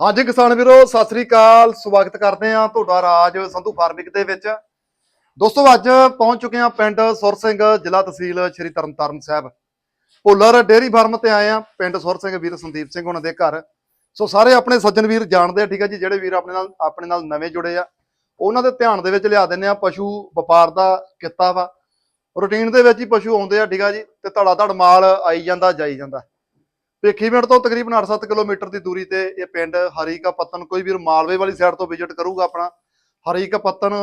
ਹਾਂਜੀ ਕਿਸਾਨ ਵੀਰੋ, ਸਤਿ ਸ੍ਰੀ ਅਕਾਲ। ਸਵਾਗਤ ਕਰਦੇ ਹਾਂ ਤੁਹਾਡਾ ਰਾਜ ਸੰਧੂ ਫਾਰਮਿੰਗ ਦੇ ਵਿੱਚ। ਦੋਸਤੋ, ਅੱਜ ਪਹੁੰਚ ਚੁੱਕੇ ਹਾਂ ਪਿੰਡ ਸੁਰ ਸਿੰਘ, ਜ਼ਿਲ੍ਹਾ ਤਹਿਸੀਲ ਸ਼੍ਰੀ ਤਰਨਤਾਰਨ ਸਾਹਿਬ। ਭੁੱਲਰ ਡੇਅਰੀ ਫਾਰਮ ਤੇ ਆਏ ਹਾਂ, ਪਿੰਡ ਸੁਰ ਸਿੰਘ ਵੀਰ ਸੰਦੀਪ ਸਿੰਘ ਉਹਨਾਂ ਦੇ ਘਰ। ਸੋ ਸਾਰੇ ਆਪਣੇ ਸੱਜਣ ਵੀਰ ਜਾਣਦੇ ਆ, ਠੀਕ ਆ ਜੀ, ਜਿਹੜੇ ਵੀਰ ਆਪਣੇ ਨਾਲ ਆਪਣੇ ਨਾਲ ਨਵੇਂ ਜੁੜੇ ਆ। ਉਹਨਾਂ ਦੇ ਧਿਆਨ ਦੇ ਵਿੱਚ ਲਿਆ ਦਿੰਦੇ ਆ, ਪਸ਼ੂ ਵਪਾਰ ਦਾ ਕਿੱਤਾ ਵਾ। ਰੂਟੀਨ ਦੇ ਵਿੱਚ ਹੀ ਪਸ਼ੂ ਆਉਂਦੇ ਆ, ਠੀਕ ਆ ਜੀ, ਤੇ ਧੜਾ ਧੜ ਮਾਲ ਆਈ ਜਾਂਦਾ, ਜਾਈ ਜਾਂਦਾ। ਭੇਖੀਵਿੰਡ ਤੋਂ ਤਕਰੀਬਨ 8-7 ਕਿਲੋਮੀਟਰ ਦੀ ਦੂਰੀ ਤੇ ਇਹ ਪਿੰਡ ਹਰੀਕਾ ਪੱਤਨ ਕੋਈ ਵੀਰ ਮਾਲਵੇ ਵਾਲੀ ਸਾਈਡ ਤੋਂ ਵਿਜ਼ਿਟ ਕਰੂਗਾ ਆਪਣਾ। ਹਰੀਕਾ ਪੱਤਨ